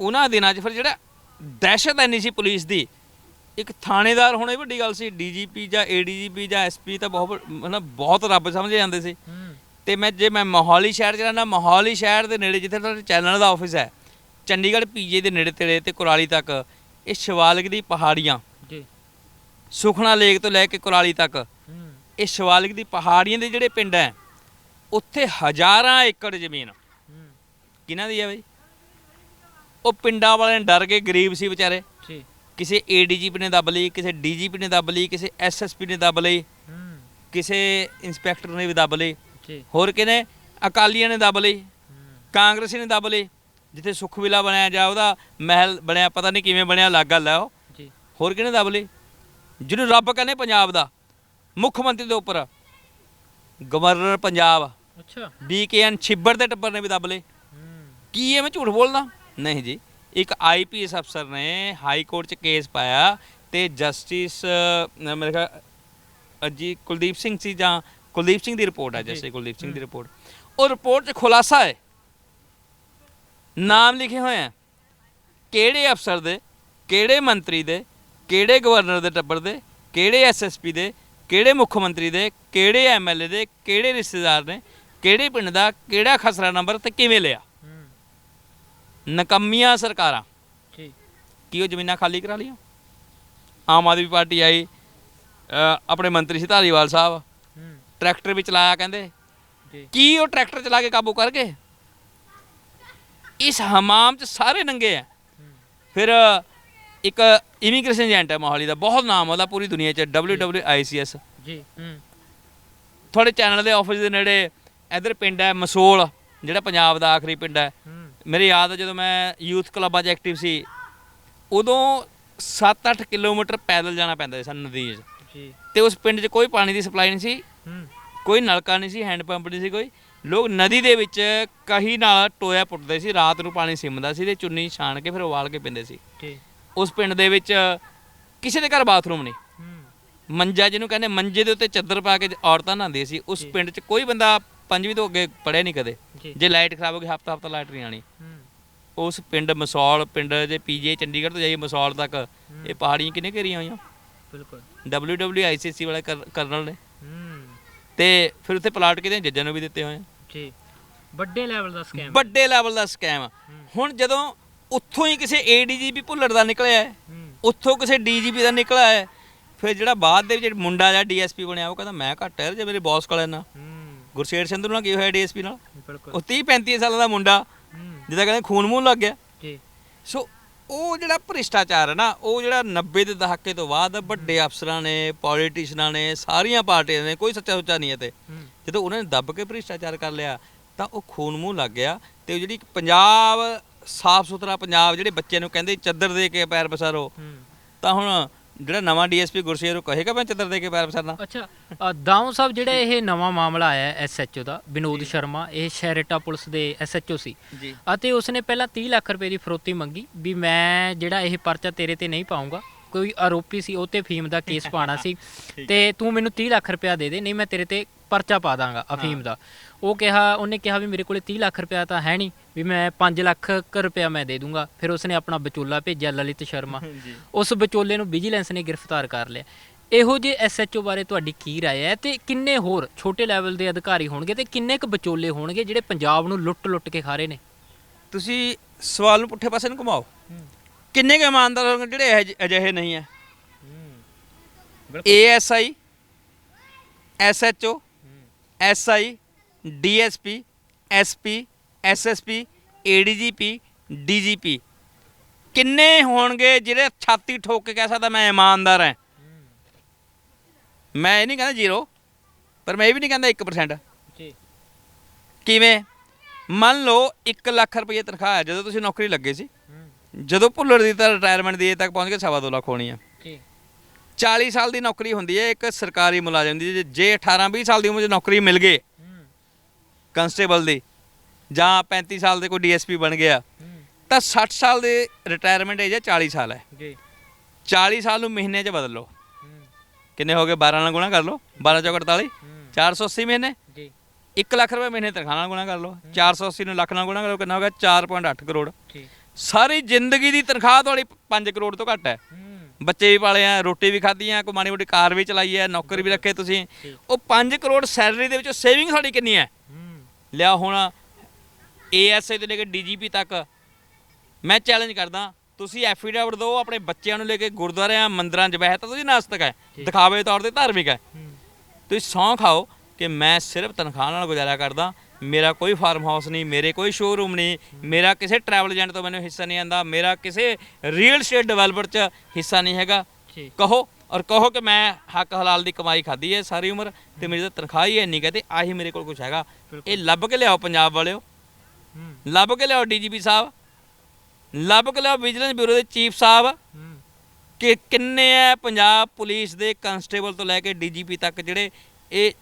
ਉਹਨਾਂ ਦਿਨਾਂ 'ਚ ਫਿਰ ਜਿਹੜਾ ਦਹਿਸ਼ਤ ਐਨੀ ਸੀ ਪੁਲਿਸ ਦੀ ਇੱਕ ਥਾਣੇਦਾਰ ਹੋਣਾ ਹੀ ਵੱਡੀ ਗੱਲ ਸੀ ਡੀਜੀਪੀ ਜਾਂ ਏਡੀਜੀਪੀ ਜਾਂ ਐਸਪੀ ਤਾਂ ਬਹੁਤ ਹਨਾ ਬਹੁਤ ਰੱਬ ਸਮਝੇ ਜਾਂਦੇ ਸੀ। ਤੇ ਮੈਂ ਜੇ ਮੈਂ ਮੋਹਾਲੀ ਸ਼ਹਿਰ ਚ ਰਹਿਣਾ ਮੋਹਾਲੀ ਸ਼ਹਿਰ ਦੇ ਨੇੜੇ ਜਿੱਥੇ ਤੁਹਾਡੇ ਚੈਨਲ ਦਾ ਆਫਿਸ ਹੈ ਚੰਡੀਗੜ੍ਹ ਪੀਜੇ ਦੇ ਨੇੜੇ ਤੇੜੇ ਤੇ ਕੁਰਾਲੀ ਤੱਕ ਇਹ ਸ਼ਿਵਾਲਿਕ ਦੀ ਪਹਾੜੀਆਂ ਸੁਖਣਾ ਲੇਕ ਤੋਂ ਲੈ ਕੇ ਕੁਰਾਲੀ ਤੱਕ। ਇਹ ਸ਼ਿਵਾਲਿਕ ਦੀ ਪਹਾੜੀਆਂ ਦੇ ਜਿਹੜੇ ਪਿੰਡ ਹੈ ਉੱਥੇ ਹਜ਼ਾਰਾਂ ਏਕੜ ਜ਼ਮੀਨ। ਕਿਹਨਾਂ ਦੀ ਹੈ ਬਈ? ਉਹ ਪਿੰਡਾਂ ਵਾਲੇ ਡਰ ਕੇ ਗਰੀਬ ਸੀ ਵਿਚਾਰੇ। ਜੀ ਕਿਸੇ ਏਡੀਜੀਪੀ ਨੇ ਦੱਬ ਲਈ ਕਿਸੇ ਡੀਜੀਪੀ ਨੇ ਦੱਬ ਲਈ ਕਿਸੇ ਐਸਐਸਪੀ ਨੇ ਦੱਬ ਲਈ ਕਿਸੇ ਇੰਸਪੈਕਟਰ ਨੇ ਵੀ ਦੱਬ ਲਈ। ਹੋਰ ਕਿਨੇ ਅਕਾਲੀਆਂ ਨੇ ਦੱਬ ਲਈ ਕਾਂਗਰਸੀ ਨੇ ਦੱਬ ਲਈ। ਜਿੱਥੇ ਸੁਖਵਿਲਾ ਬਣਿਆ ਜਾਂ ਉਹਦਾ ਮਹਿਲ ਬਣਿਆ ਪਤਾ ਨਹੀਂ ਕਿਵੇਂ ਬਣਿਆ ਅਲੱਗ ਗੱਲ ਹੈ ਉਹ। ਹੋਰ ਕਿਹਨੇ ਦੱਬ ਲਈ ਜਿਹਨੂੰ ਰੱਬ ਕਹਿੰਦੇ ਪੰਜਾਬ ਦਾ ਮੁੱਖ ਮੰਤਰੀ ਦੇ ਉੱਪਰ। ਗਵਰਨਰ ਪੰਜਾਬ। ਅੱਛਾ। ਬੀਕੇਐਨ ਛਿੱਬੜ ਦੇ ਟੱਬਰ ਨੇ ਵੀ ਦੱਬ ਲਏ। ਕੀ ਇਹ ਮੈਂ ਝੂਠ ਬੋਲਦਾ? ਨਹੀਂ ਜੀ ਇੱਕ ਆਈਪੀਐਸ ਅਫਸਰ ਨੇ ਹਾਈ ਕੋਰਟ 'ਚ ਕੇਸ ਪਾਇਆ ਤੇ ਜਸਟਿਸ ਮੇਰੇ ਖਿਆਲ ਜੀ ਕੁਲਦੀਪ ਸਿੰਘ ਸੀ ਜਾਂ ਕੁਲਦੀਪ ਸਿੰਘ ਦੀ ਰਿਪੋਰਟ ਜੀ। ਜਸਟਿਸ ਕੁਲਦੀਪ ਸਿੰਘ ਦੀ ਰਿਪੋਰਟ। ਉਹ ਰਿਪੋਰਟ 'ਚ ਖੁਲਾਸਾ ਹੈ। ਨਾਮ ਲਿਖੇ ਹੋਏ ਆ। ਕਿਹੜੇ ਅਫਸਰ ਦੇ ਕਿਹੜੇ ਮੰਤਰੀ ਦੇ ਕਿਹੜੇ ਗਵਰਨਰ ਦੇ ਟੱਬਰ ਦੇ ਕਿਹੜੇ ਐਸਐਸਪੀ ਦੇ ਕਿਹੜੇ ਮੁੱਖ ਮੰਤਰੀ ਦੇ ਕਿਹੜੇ ਐਮਐਲਏ ਦੇ ਕਿਹੜੇ ਰਿਸ਼ਤੇਦਾਰ ਨੇ ਕਿਹੜੇ ਪਿੰਡ ਦਾ ਕਿਹੜਾ ਖਸਰਾ ਨੰਬਰ ਤੇ ਕਿਵੇਂ ਲਿਆ? ਨਕੰਮੀਆਂ ਸਰਕਾਰਾਂ। ਜੀ ਕੀ ਉਹ ਜ਼ਮੀਨਾਂ ਖਾਲੀ ਕਰਾ ਲਈਆਂ? ਆਮ ਆਦਮੀ ਪਾਰਟੀ ਆਈ ਆਪਣੇ ਮੰਤਰੀ ਸੀ ਧਾਰੀਵਾਲ ਸਾਹਿਬ। ਟਰੈਕਟਰ ਵੀ ਚਲਾਇਆ ਕਹਿੰਦੇ। ਕੀ ਉਹ ਟਰੈਕਟਰ ਚਲਾ ਕੇ ਕਾਬੂ ਕਰ ਗਏ? ਇਸ ਹਮਾਮ 'ਚ ਸਾਰੇ ਨੰਗੇ ਆ ਫਿਰ ਇੱਕ ਇਮੀਗ੍ਰੇਸ਼ਨ ਏਜੰਟ ਹੈ ਮੋਹਾਲੀ ਦਾ ਬਹੁਤ ਨਾਮ ਉਹਦਾ ਪੂਰੀ ਦੁਨੀਆ 'ਚ WWICS ਜੀ ਹੂੰ। ਤੁਹਾਡੇ ਚੈਨਲ ਦੇ ਆਫਿਸ ਦੇ ਨੇੜੇ ਇਧਰ ਪਿੰਡ ਹੈ ਮਸੋਲ ਜਿਹੜਾ ਪੰਜਾਬ ਦਾ ਆਖਰੀ ਪਿੰਡ ਹੈ। ਮੇਰੇ ਯਾਦ ਹੈ ਜਦੋਂ ਮੈਂ ਯੂਥ ਕਲੱਬਾਂ 'ਚ ਐਕਟਿਵ ਸੀ ਉਦੋਂ 7-8 ਕਿਲੋਮੀਟਰ ਪੈਦਲ ਜਾਣਾ ਪੈਂਦਾ ਸੀ ਸਾਨੂੰ ਨਦੀ 'ਚ। ਜੀ। ਤੇ ਉਸ ਪਿੰਡ 'ਚ ਕੋਈ ਪਾਣੀ ਦੀ ਸਪਲਾਈ ਨਹੀਂ ਸੀ ਕੋਈ ਨਲਕਾ ਨਹੀਂ ਸੀ ਹੈਂਡ ਪੰਪ ਨਹੀਂ ਸੀ ਕੋਈ। ਲੋਕ ਨਦੀ ਦੇ ਵਿੱਚ ਕਹੀ ਨਾਲ ਟੋਇਆ ਪੁੱਟਦੇ ਸੀ ਰਾਤ ਨੂੰ ਪਾਣੀ ਸਿੰਮਦਾ ਸੀ ਤੇ ਚੁੰਨੀ ਛਾਣ ਕੇ ਫਿਰ ਉਬਾਲ ਕੇ ਪੀਂਦੇ ਸੀ। ਜੀ। ਉਸ ਪਿੰਡ ਦੇ ਵਿੱਚ ਕਿਸੇ ਦੇ ਘਰ ਬਾਥਰੂਮ ਨਹੀਂ। ਮੰਜਾ ਜਿਹਨੂੰ ਕਹਿੰਦੇ ਮੰਜੇ ਦੇ ਉੱਤੇ ਚੱਦਰ ਪਾ ਕੇ ਔਰਤਾਂ ਨਹਾਉਂਦੀਆਂ ਸੀ ਉਸ। ਪਿੰਡ 'ਚ ਕੋਈ ਬੰਦਾ ਪੰਜਵੀਂ ਤੋਂ ਅੱਗੇ ਪੜਿਆ ਨਹੀਂ ਕਦੇ। ਜੀ। ਲਾਈਟ ਖਰਾਬ ਹੋ ਗਈ ਹਫਤਾ ਹਫਤਾ ਲਾਈਟ ਨਹੀਂ ਆਣੀ ਉਸ ਪਿੰਡ ਮਸੌਲ ਪਿੰਡ ਦੇ ਪੀਜੇ ਚੰਡੀਗੜ੍ਹ ਤੋਂ ਜਾਈਏ ਮਸੌਲ ਤੱਕ ਇਹ ਪਹਾੜੀਆਂ ਕਿਨੇ ਘੇਰੀਆਂ ਹੋਈਆਂ? ਬਿਲਕੁਲ। WWICC ਵਾਲੇ ਕਰ- ਕਰਨਲ ਨੇ। ਤੇ ਫਿਰ ਉੱਥੇ ਪਲਾਟ ਕਿਤੇ ਜੱਜਾਂ ਨੂੰ ਵੀ ਦਿੱਤੇ ਹੋਏ ਆ। ਜੀ। ਵੱਡੇ ਲੈਵਲ ਦਾ ਸਕੈਮ ਵੱਡੇ ਲੈਵਲ ਦਾ ਸਕੈਮ ਹੁਣ ਜਦੋਂ ਉੱਥੋਂ ਹੀ ਕਿਸੇ ਏਡੀਜੀਪੀ ਭੁੱਲਰ ਦਾ ਨਿਕਲਿਆ ਹੈ। ਉੱਥੋਂ ਕਿਸੇ ਡੀਜੀਪੀ ਦਾ ਨਿਕਲਿਆ ਹੈ। ਫਿਰ ਜਿਹੜਾ ਬਾਅਦ ਦੇ ਵਿੱਚ ਮੁੰਡਾ ਜਾਂ ਡੀਐਸਪੀ ਬਣਿਆ ਉਹ ਕਹਿੰਦਾ ਮੈਂ ਘੱਟ ਹੈ ਜੇ ਮੇਰੇ ਬੌਸ ਕੋਲ ਨਾ ਗੁਰਸ਼ੇਰ ਸਿੰਧੂ ਨਾਲ ਕੀ ਹੋਇਆ ਡੀਐਸਪੀ ਨਾਲ? ਉਹ 30 35 ਸਾਲਾਂ ਦਾ ਮੁੰਡਾ ਜਿਹਦਾ ਕਹਿੰਦੇ ਖੂਨ ਮੂੰਹ ਲੱਗ ਗਿਆ। ਜੀ। ਸੋ ਉਹ ਜਿਹੜਾ ਭ੍ਰਿਸ਼ਟਾਚਾਰ ਹੈ ਨਾ ਉਹ ਜਿਹੜਾ 90 ਦੇ ਦਹਾਕੇ ਤੋਂ ਬਾਅਦ ਵੱਡੇ ਅਫਸਰਾਂ ਨੇ ਪੋਲੀਟੀਸ਼ੀਅਨਾਂ ਨੇ ਸਾਰੀਆਂ ਪਾਰਟੀਆਂ ਨੇ ਕੋਈ ਸੱਚਾ ਸੁੱਚਾ ਨਹੀਂ ਹੈ ਤੇ। ਜਦੋਂ ਉਹਨਾਂ ਨੇ ਦੱਬ ਕੇ ਭ੍ਰਿਸ਼ਟਾਚਾਰ ਕਰ ਲਿਆ ਤਾਂ ਉਹ ਖੂਨ ਮੂੰਹ ਲੱਗ ਗਿਆ ਤੇ ਉਹ ਜਿਹੜੀ ਪੰਜਾਬ ਸਾਫ਼ ਸੁਥਰਾ ਪੰਜਾਬ ਜਿਹੜੇ ਬੱਚੇ ਨੂੰ ਕਹਿੰਦੇ ਚੱਦਰ ਦੇ ਕੇ ਪੈਰ ਪਸਾਰੋ ਤਾਂ ਹੁਣ ਜਿਹੜਾ ਨਵਾਂ ਡੀਐਸਪੀ ਗੁਰਸ਼ੇਰ ਉਹ ਕਹੇਗਾ ਮੈਂ ਚੱਦਰ ਦੇ ਕੇ ਪੈਰ ਪਸਾਰਨਾ। ਅੱਛਾ ਦਾਊ ਸਾਹਿਬ ਜਿਹੜਾ ਇਹ ਨਵਾਂ ਮਾਮਲਾ ਆਇਆ ਐਸਐਚਓ ਦਾ ਵਿਨੋਦ ਸ਼ਰਮਾ ਇਹ ਸ਼ਹਿਰੇਟਾ ਪੁਲਿਸ ਦੇ ਐਸਐਚਓ ਸੀ। ਅਤੇ ਉਸਨੇ ਪਹਿਲਾਂ 30 ਲੱਖ ਰੁਪਏ ਦੀ ਫਰੋਤੀ ਮੰਗੀ ਵੀ ਮੈਂ ਜਿਹੜਾ ਇਹ ਪਰਚਾ ਤੇਰੇ ਤੇ ਨਹੀਂ ਪਾਉਂਗਾ ਕੋਈ ਆਰੋਪੀ ਸੀ ਉਹ ਤੇ ਫੀਮ ਦਾ ਕੇਸ ਪਾਣਾ ਸੀ ਤੇ ਤੂੰ ਮੈਨੂੰ 30 ਲੱਖ ਰੁਪਇਆ ਦੇ ਦੇ ਨਹੀਂ ਮੈਂ ਤੇਰੇ ਤੇ ਪਰਚਾ ਪਾ ਦਾਂਗਾ ਅਫੀਮ ਦਾ। ਉਹ ਕਿਹਾ ਉਹਨੇ ਕਿਹਾ ਵੀ ਮੇਰੇ ਕੋਲੇ 30 ਲੱਖ ਰੁਪਇਆ ਤਾਂ ਹੈ ਨਹੀਂ ਵੀ ਮੈਂ 5 ਲੱਖ ਕੁ ਰੁਪਇਆ ਮੈਂ ਦੇ ਦੂੰਗਾ ਫਿਰ ਉਸਨੇ ਆਪਣਾ ਵਿਚੋਲਾ ਭੇਜਿਆ ਲਲਿਤ ਸ਼ਰਮਾ ਜੀ ਉਸ ਵਿਚੋਲੇ ਨੂੰ ਵਿਜੀਲੈਂਸ ਨੇ ਗ੍ਰਿਫਤਾਰ ਕਰ ਲਿਆ ਇਹੋ ਜਿਹੇ ਐਸਐਚਓ ਬਾਰੇ ਤੁਹਾਡੀ ਕੀ رائے ਹੈ ਤੇ ਕਿੰਨੇ ਹੋਰ ਛੋਟੇ ਲੈਵਲ ਦੇ ਅਧਿਕਾਰੀ ਹੋਣਗੇ ਤੇ ਕਿੰਨੇ ਕੁ ਵਿਚੋਲੇ ਹੋਣਗੇ ਜਿਹੜੇ ਪੰਜਾਬ ਨੂੰ ਲੁੱਟ-ਲੁੱਟ ਕੇ ਖਾ ਰਹੇ ਨੇ ਤੁਸੀਂ ਸਵਾਲ ਨੂੰ ਪੁੱਠੇ ਪਾਸੇ ਨੂੰ ਘੁਮਾਓ ਕਿੰਨੇ ਕੁ ਇਮਾਨਦਾਰ ਹੋਣਗੇ ਜਿਹੜੇ ਇਹੋ ਜਿਹੇ- ਅਜਿਹੇ ਨਹੀਂ ਹੈ ASI SHO SI DSP SP SSP ADGP DGP. ਕਿੰਨੇ ਹੋਣਗੇ ਜਿਹੜੇ ਛਾਤੀ ਠੋਕ ਕੇ ਕਹਿ ਸਕਦਾ ਮੈਂ ਇਮਾਨਦਾਰ ਹਾਂ? ਮੈਂ ਇਹ ਨਹੀਂ ਕਹਿੰਦਾ ਜ਼ੀਰੋ ਪਰ ਮੈਂ ਇਹ ਵੀ ਨਹੀਂ ਕਹਿੰਦਾ 1% ਜੀ। ਕਿਵੇਂ? ਮੰਨ ਲਓ 1 ਲੱਖ ਰੁਪਏ ਤਨਖਾਹ ਹੈ ਜਦੋਂ ਤੁਸੀਂ ਨੌਕਰੀ ਲੱਗੇ ਸੀ। ਜਦੋਂ ਭੁੱਲਰ ਦੀ ਤਾਂ ਰਿਟਾਇਰਮੈਂਟ ਦੀ ਏਜ ਤੱਕ ਪਹੁੰਚ ਕੇ ਸਵਾ ਦੋ ਲੱਖ ਹੋਣੀ ਆ। ਜੀ। 40 ਸਾਲ ਦੀ ਨੌਕਰੀ ਹੁੰਦੀ ਹੈ ਇੱਕ ਸਰਕਾਰੀ ਮੁਲਾਜ਼ਮ ਦੀ ਜੇ- ਜੇ 18 20 ਸਾਲ ਦੀ ਉਮਰ 'ਚ ਨੌਕਰੀ ਮਿਲ ਗਏ ਕਨਸਟੇਬਲ ਦੀ ਜਾਂ 35 ਸਾਲ ਦੇ ਕੋਈ ਡੀਐਸਪੀ ਬਣ ਗਿਆ ਤਾਂ 60 ਸਾਲ ਦੇ ਰਿਟਾਇਰਮੈਂਟ ਏਜ ਹੈ 40 ਸਾਲ ਹੈ। ਜੀ। 40 ਸਾਲ ਨੂੰ ਮਹੀਨੇ 'ਚ ਬਦਲ ਲਓ। ਕਿੰਨੇ ਹੋ ਗਏ? 12 ਨਾਲ ਗੁਣਾ ਕਰ ਲਓ। 12 ਚੌਕ 48 480 ਮਹੀਨੇ। ਜੀ। 1 ਲੱਖ ਰੁਪਏ ਮਹੀਨੇ ਤਨਖਾਹ ਨਾਲ ਗੁਣਾ ਕਰ ਲਓ। 480 ਨੂੰ ਲੱਖ ਨਾਲ ਗੁਣਾ ਕਰੋ ਕਿੰਨਾ ਹੋ ਗਿਆ? 4.8 ਕਰੋੜ। ਸਾਰੀ ਜ਼ਿੰਦਗੀ ਦੀ ਤਨਖਾਹ ਤੁਹਾਡੀ 5 ਕਰੋੜ ਤੋਂ ਘੱਟ ਹੈ। ਬੱਚੇ ਵੀ ਪਾਲੇ ਆ ਰੋਟੀ ਵੀ ਖਾਧੀ ਆ ਕੋਈ ਮਾੜੀ ਮੋਟੀ ਕਾਰ ਵੀ ਚਲਾਈ ਹੈ ਨੌਕਰ ਵੀ ਰੱਖੇ ਤੁਸੀਂ। ਉਹ 5 ਕਰੋੜ ਸੈਲਰੀ ਦੇ ਵਿੱਚੋਂ ਸੇਵਿੰਗ ਤੁਹਾਡੀ ਕਿੰਨੀ ਹੈ। ਲਿਆ ਹੁਣ ਏਐਸਏ ਤੋਂ ਲੈ ਕੇ ਡੀਜੀਪੀ ਤੱਕ। ਮੈਂ ਚੈਲੰਜ ਕਰਦਾ ਤੁਸੀਂ ਐਫੀਡੇਵਿਟ ਦਿਓ ਆਪਣੇ ਬੱਚਿਆਂ ਨੂੰ ਲੈ ਕੇ ਗੁਰਦੁਆਰਿਆਂ ਮੰਦਿਰਾਂ 'ਚ। ਬਹਿ ਤਾਂ ਤੁਸੀਂ ਨਾਸਤਕ ਹੈ ਦਿਖਾਵੇ ਤੌਰ ਤੇ ਧਾਰਮਿਕ ਹੈ। ਤੁਸੀਂ ਸਹੁੰ ਖਾਓ ਕਿ ਮੈਂ ਸਿਰਫ ਤਨਖਾਹ ਨਾਲ ਗੁਜ਼ਾਰਾ ਕਰਦਾ। ਮੇਰਾ ਕੋਈ ਫਾਰਮ ਹਾਊਸ ਨਹੀਂ ਮੇਰੇ ਕੋਈ ਸ਼ੋਰੂਮ ਨਹੀਂ ਮੇਰਾ ਕਿਸੇ ਟਰੈਵਲ ਏਜੰਟ ਤੋਂ ਮੈਨੂੰ ਹਿੱਸਾ ਨਹੀਂ ਆਂਦਾ ਮੇਰਾ ਕਿਸੇ ਰੀਅਲ ਏਸਟੇਟ ਡਿਵੈਲਪਰ 'ਚ ਹਿੱਸਾ ਨਹੀਂ ਹੈਗਾ। ਕਹੋ ਔਰ ਕਹੋ ਕਿ ਮੈਂ ਹੱਕ ਹਲਾਲ ਦੀ ਕਮਾਈ ਖਾਧੀ ਹੈ ਸਾਰੀ ਉਮਰ ਤੇ ਮੇਰੀ ਤਾਂ ਤਨਖਾਹ ਹੀ ਇੰਨੀ ਕਹਤੇ ਆਹੀ ਮੇਰੇ ਕੋਲ ਕੁਝ ਹੈਗਾ। ਇਹ ਲੱਭ ਕੇ ਲਿਆਓ ਪੰਜਾਬ ਵਾਲਿਓ। ਲੱਭ ਕੇ ਲਿਆਓ ਡੀਜੀਪੀ ਸਾਹਿਬ। ਲੱਭ ਕੇ ਲਿਆਓ ਵਿਜੀਲੈਂਸ ਬਿਊਰੋ ਦੇ ਚੀਫ ਸਾਹਿਬ। ਕਿ ਕਿੰਨੇ ਆ ਪੰਜਾਬ ਪੁਲਿਸ ਦੇ ਕਨਸਟੇਬਲ ਤੋਂ ਲੈ ਕੇ ਡੀਜੀਪੀ ਤੱਕ ਜਿਹੜੇ ਇਹ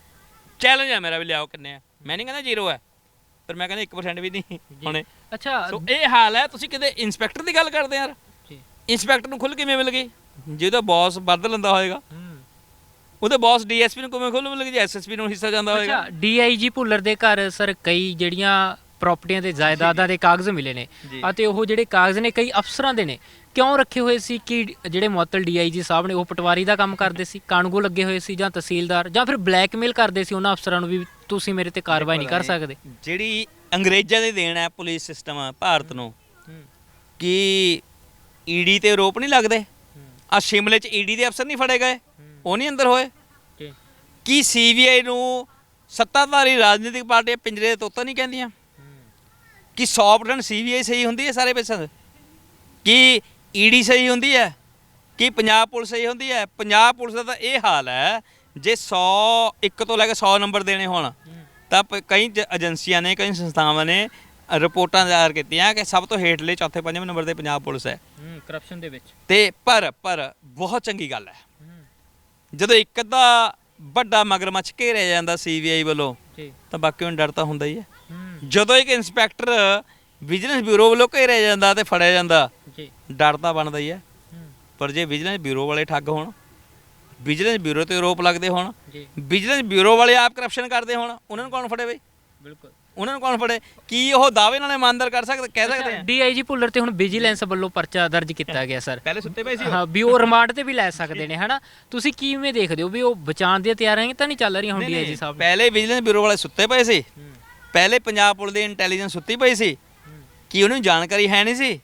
ਚੈਲੰਜ ਹੈ ਮੇਰਾ ਵੀ ਲਿਆਓ ਕਿੰਨੇ ਆ ਮੈਂ ਨਹੀਂ ਕਹਿੰਦਾ ਜ਼ੀਰੋ ਹੈ ਪਰ ਮੈਂ ਕਹਿੰਦਾ 1% ਵੀ ਨਹੀਂ ਹੁਣੇ। ਅੱਛਾ। ਸੋ ਇਹ ਹਾਲ ਹੈ ਤੁਸੀਂ ਕਿਤੇ ਇਨਸਪੈਕਟਰ ਦੀ ਗੱਲ ਕਰਦੇ ਯਾਰ। ਜੀ। ਇਨਸਪੈਕਟਰ ਨੂੰ ਖੁੱਲ ਕਿਵੇਂ ਮਿਲ ਗਈ? ਜਿਹਦਾ ਬੌਸ ਵੱਧ ਲੈਂਦਾ ਹੋਏਗਾ। ਉਹਦੇ ਬੌਸ ਡੀਐਸਪੀ ਨੂੰ ਕਿਵੇਂ ਖੁੱਲ ਮਿਲ ਗਈ ਐਸਐਸਪੀ ਨੂੰ ਹਿੱਸਾ ਜਾਂਦਾ ਹੋਏਗਾ। ਅੱਛਾ ਡੀਆਈਜੀ ਭੁੱਲਰ ਦੇ ਘਰ ਸਰ ਕਈ ਜਿਹੜੀਆਂ ਪ੍ਰਾਪਰਟੀਆਂ ਦੇ ਜਾਇਦਾਦਾਂ ਦੇ ਕਾਗਜ਼ ਮਿਲੇ ਨੇ। ਜੀ। ਅਤੇ ਉਹ ਜਿਹੜੇ ਕਾਗਜ਼ ਨੇ ਕਈ ਅਫਸਰਾਂ ਦੇ ਨੇ। ਕਿਉਂ ਰੱਖੇ ਹੋਏ ਸੀ ਕਿ ਜਿਹੜੇ ਮੁਅੱਤਲ ਡੀਆਈਜੀ ਸਾਹਿਬ ਨੇ ਉਹ ਪਟਵਾਰੀ ਦਾ ਕੰਮ ਕਰਦੇ ਸੀ ਕਾਨੂੰਗੋ ਲੱਗੇ ਹੋਏ ਸੀ ਜਾਂ ਤਹਿਸੀਲਦਾਰ ਜਾਂ ਫਿਰ ਬਲੈਕਮੇਲ ਕਰਦੇ ਸੀ ਉਹਨਾਂ ਅਫਸਰਾਂ ਨੂੰ ਵੀ ਤੁਸੀਂ ਮੇਰੇ ਤੇ ਕਾਰਵਾਈ ਨਹੀਂ ਕਰ ਸਕਦੇ? ਜਿਹੜੀ ਅੰਗਰੇਜ਼ਾਂ ਦੀ ਦੇਣ ਹੈ ਪੁਲਿਸ ਸਿਸਟਮ ਭਾਰਤ ਨੂੰ ਕਿ ਈਡੀ ਤੇ ਆਰੋਪ ਨਹੀਂ ਲੱਗਦੇ? ਆ ਸ਼ਿਮਲੇ 'ਚ ਈਡੀ ਦੇ ਅਫਸਰ ਨਹੀਂ ਫੜੇ ਗਏ? ਉਹ ਨਹੀਂ ਅੰਦਰ ਹੋਏ? ਕੀ? ਸੀਬੀਆਈ ਨੂੰ ਸੱਤਾਧਾਰੀ ਰਾਜਨੀਤਿਕ ਪਾਰਟੀਆਂ ਪਿੰਜਰੇ ਦੇ ਤੋਤਾ ਨਹੀਂ ਕਹਿੰਦੀਆਂ? ਕਿ 100% ਸੀਬੀਆਈ ਸਹੀ ਹੁੰਦੀ ਹੈ ਸਾਰੇ ਪੈਸਿਆਂ ਦੇ ਕੀ ਈਡੀ ਸਹੀ ਹੁੰਦੀ ਹੈ? ਕੀ ਪੰਜਾਬ ਪੁਲਿਸ ਸਹੀ ਹੁੰਦੀ ਹੈ? ਪੰਜਾਬ ਪੁਲਿਸ ਦਾ ਤਾਂ ਇਹ ਹਾਲ ਹੈ ਜੇ 100 ਇੱਕ ਤੋਂ ਲੈ ਕੇ 100 ਨੰਬਰ ਦੇਣੇ ਹੋਣ ਤਾਂ ਕਈ ਜ- ਏਜੰਸੀਆਂ ਨੇ ਕਈ ਸੰਸਥਾਵਾਂ ਨੇ ਰਿਪੋਰਟਾਂ ਦਾਇਰ ਕੀਤੀਆਂ ਕਿ ਸਭ ਤੋਂ ਹੇਠਲੇ ਚੌਥੇ ਪੰਜਵੇਂ ਨੰਬਰ ਤੇ ਪੰਜਾਬ ਪੁਲਿਸ ਹੈ। ਹੂੰ ਕਰਪਸ਼ਨ ਦੇ ਵਿੱਚ। ਤੇ ਪਰ ਪਰ ਬਹੁਤ ਚੰਗੀ ਗੱਲ ਹੈ। ਜਦੋਂ ਇੱਕ ਅੱਧਾ ਵੱਡਾ ਮਗਰਮੱਛ ਘੇਰਿਆ ਜਾਂਦਾ ਸੀਬੀਆਈ ਵੱਲੋਂ ਜੀ। ਤਾਂ ਬਾਕੀ ਨੂੰ ਡਰ ਤਾਂ ਹੁੰਦਾ ਹੀ ਹੈ। ਜਦੋਂ ਇੱਕ ਇਨਸਪੈਕਟਰ ਵਿਜੀਲੈਂਸ ਬਿਊਰੋ ਵੱਲੋਂ ਘੇਰਿਆ ਜਾਂਦਾ ਤੇ ਫੜਿਆ ਜਾਂਦਾ ਜੀ। ਡਰ ਤਾਂ ਬਣਦਾ ਹੀ ਹੈ। ਹੂੰ। ਪਰ ਜੇ ਵਿਜੀਲੈਂਸ ਬਿਊਰੋ ਵਾਲੇ ਠੱਗ ਹੋਣ ਵਿਜੀਲੈਂਸ ਬਿਊਰੋ ਤੇ ਆਰੋਪ ਲੱਗਦੇ ਹੋਣ ਜੀ। ਵਿਜੀਲੈਂਸ ਬਿਊਰੋ ਵਾਲੇ ਆਪ ਕਰਪਸ਼ਨ ਕਰਦੇ ਹੋਣ ਉਹਨਾਂ ਨੂੰ ਕੌਣ ਫੜੇ ਬਈ ਬਿਲਕੁਲ। ਉਹਨਾਂ ਨੂੰ ਕੌਣ ਫੜੇ? ਕੀ ਉਹ ਦਾਅਵੇ ਨਾਲ ਇਮਾਨਦਾਰ ਕਰ ਸਕਦੇ ਕਹਿ ਸਕਦੇ ਆ? ਡੀਆਈਜੀ ਭੁੱਲਰ ਤੇ ਹੁਣ ਵਿਜੀਲੈਂਸ ਵੱਲੋਂ ਪਰਚਾ ਦਰਜ ਕੀਤਾ ਗਿਆ ਸਰ ਪਹਿਲੇ ਸੁੱਤੇ ਪਏ ਸੀ ਹਾਂ ਵੀ ਉਹ ਰਿਮਾਂਡ ਤੇ ਵੀ ਲੈ ਸਕਦੇ ਨੇ ਹਨਾ? ਤੁਸੀਂ ਕਿਵੇਂ ਦੇਖਦੇ ਹੋ ਵੀ ਉਹ ਬਚਾਉਣ ਦੀਆਂ ਤਿਆਰੀਆਂ ਤਾਂ ਨਹੀਂ ਚੱਲ ਰਹੀਆਂ ਹੁਣ ਡੀਆਈਜੀ ਸਾਹਿਬ? ਪਹਿਲੇ ਵਿਜੀਲੈਂਸ ਬਿਊਰੋ ਵਾਲੇ ਸੁੱਤੇ ਪਏ ਸੀ। ਪਹਿਲੇ ਪੰਜਾਬ ਪੁਲਿਸ ਦੀ ਇੰਟੈਲੀਜੈਂਸ ਸੁੱਤੀ ਪਈ ਸੀ। ਕੀ ਉਹਨੂੰ ਜਾਣਕਾਰੀ ਹੈ ਨਹੀਂ ਸੀ?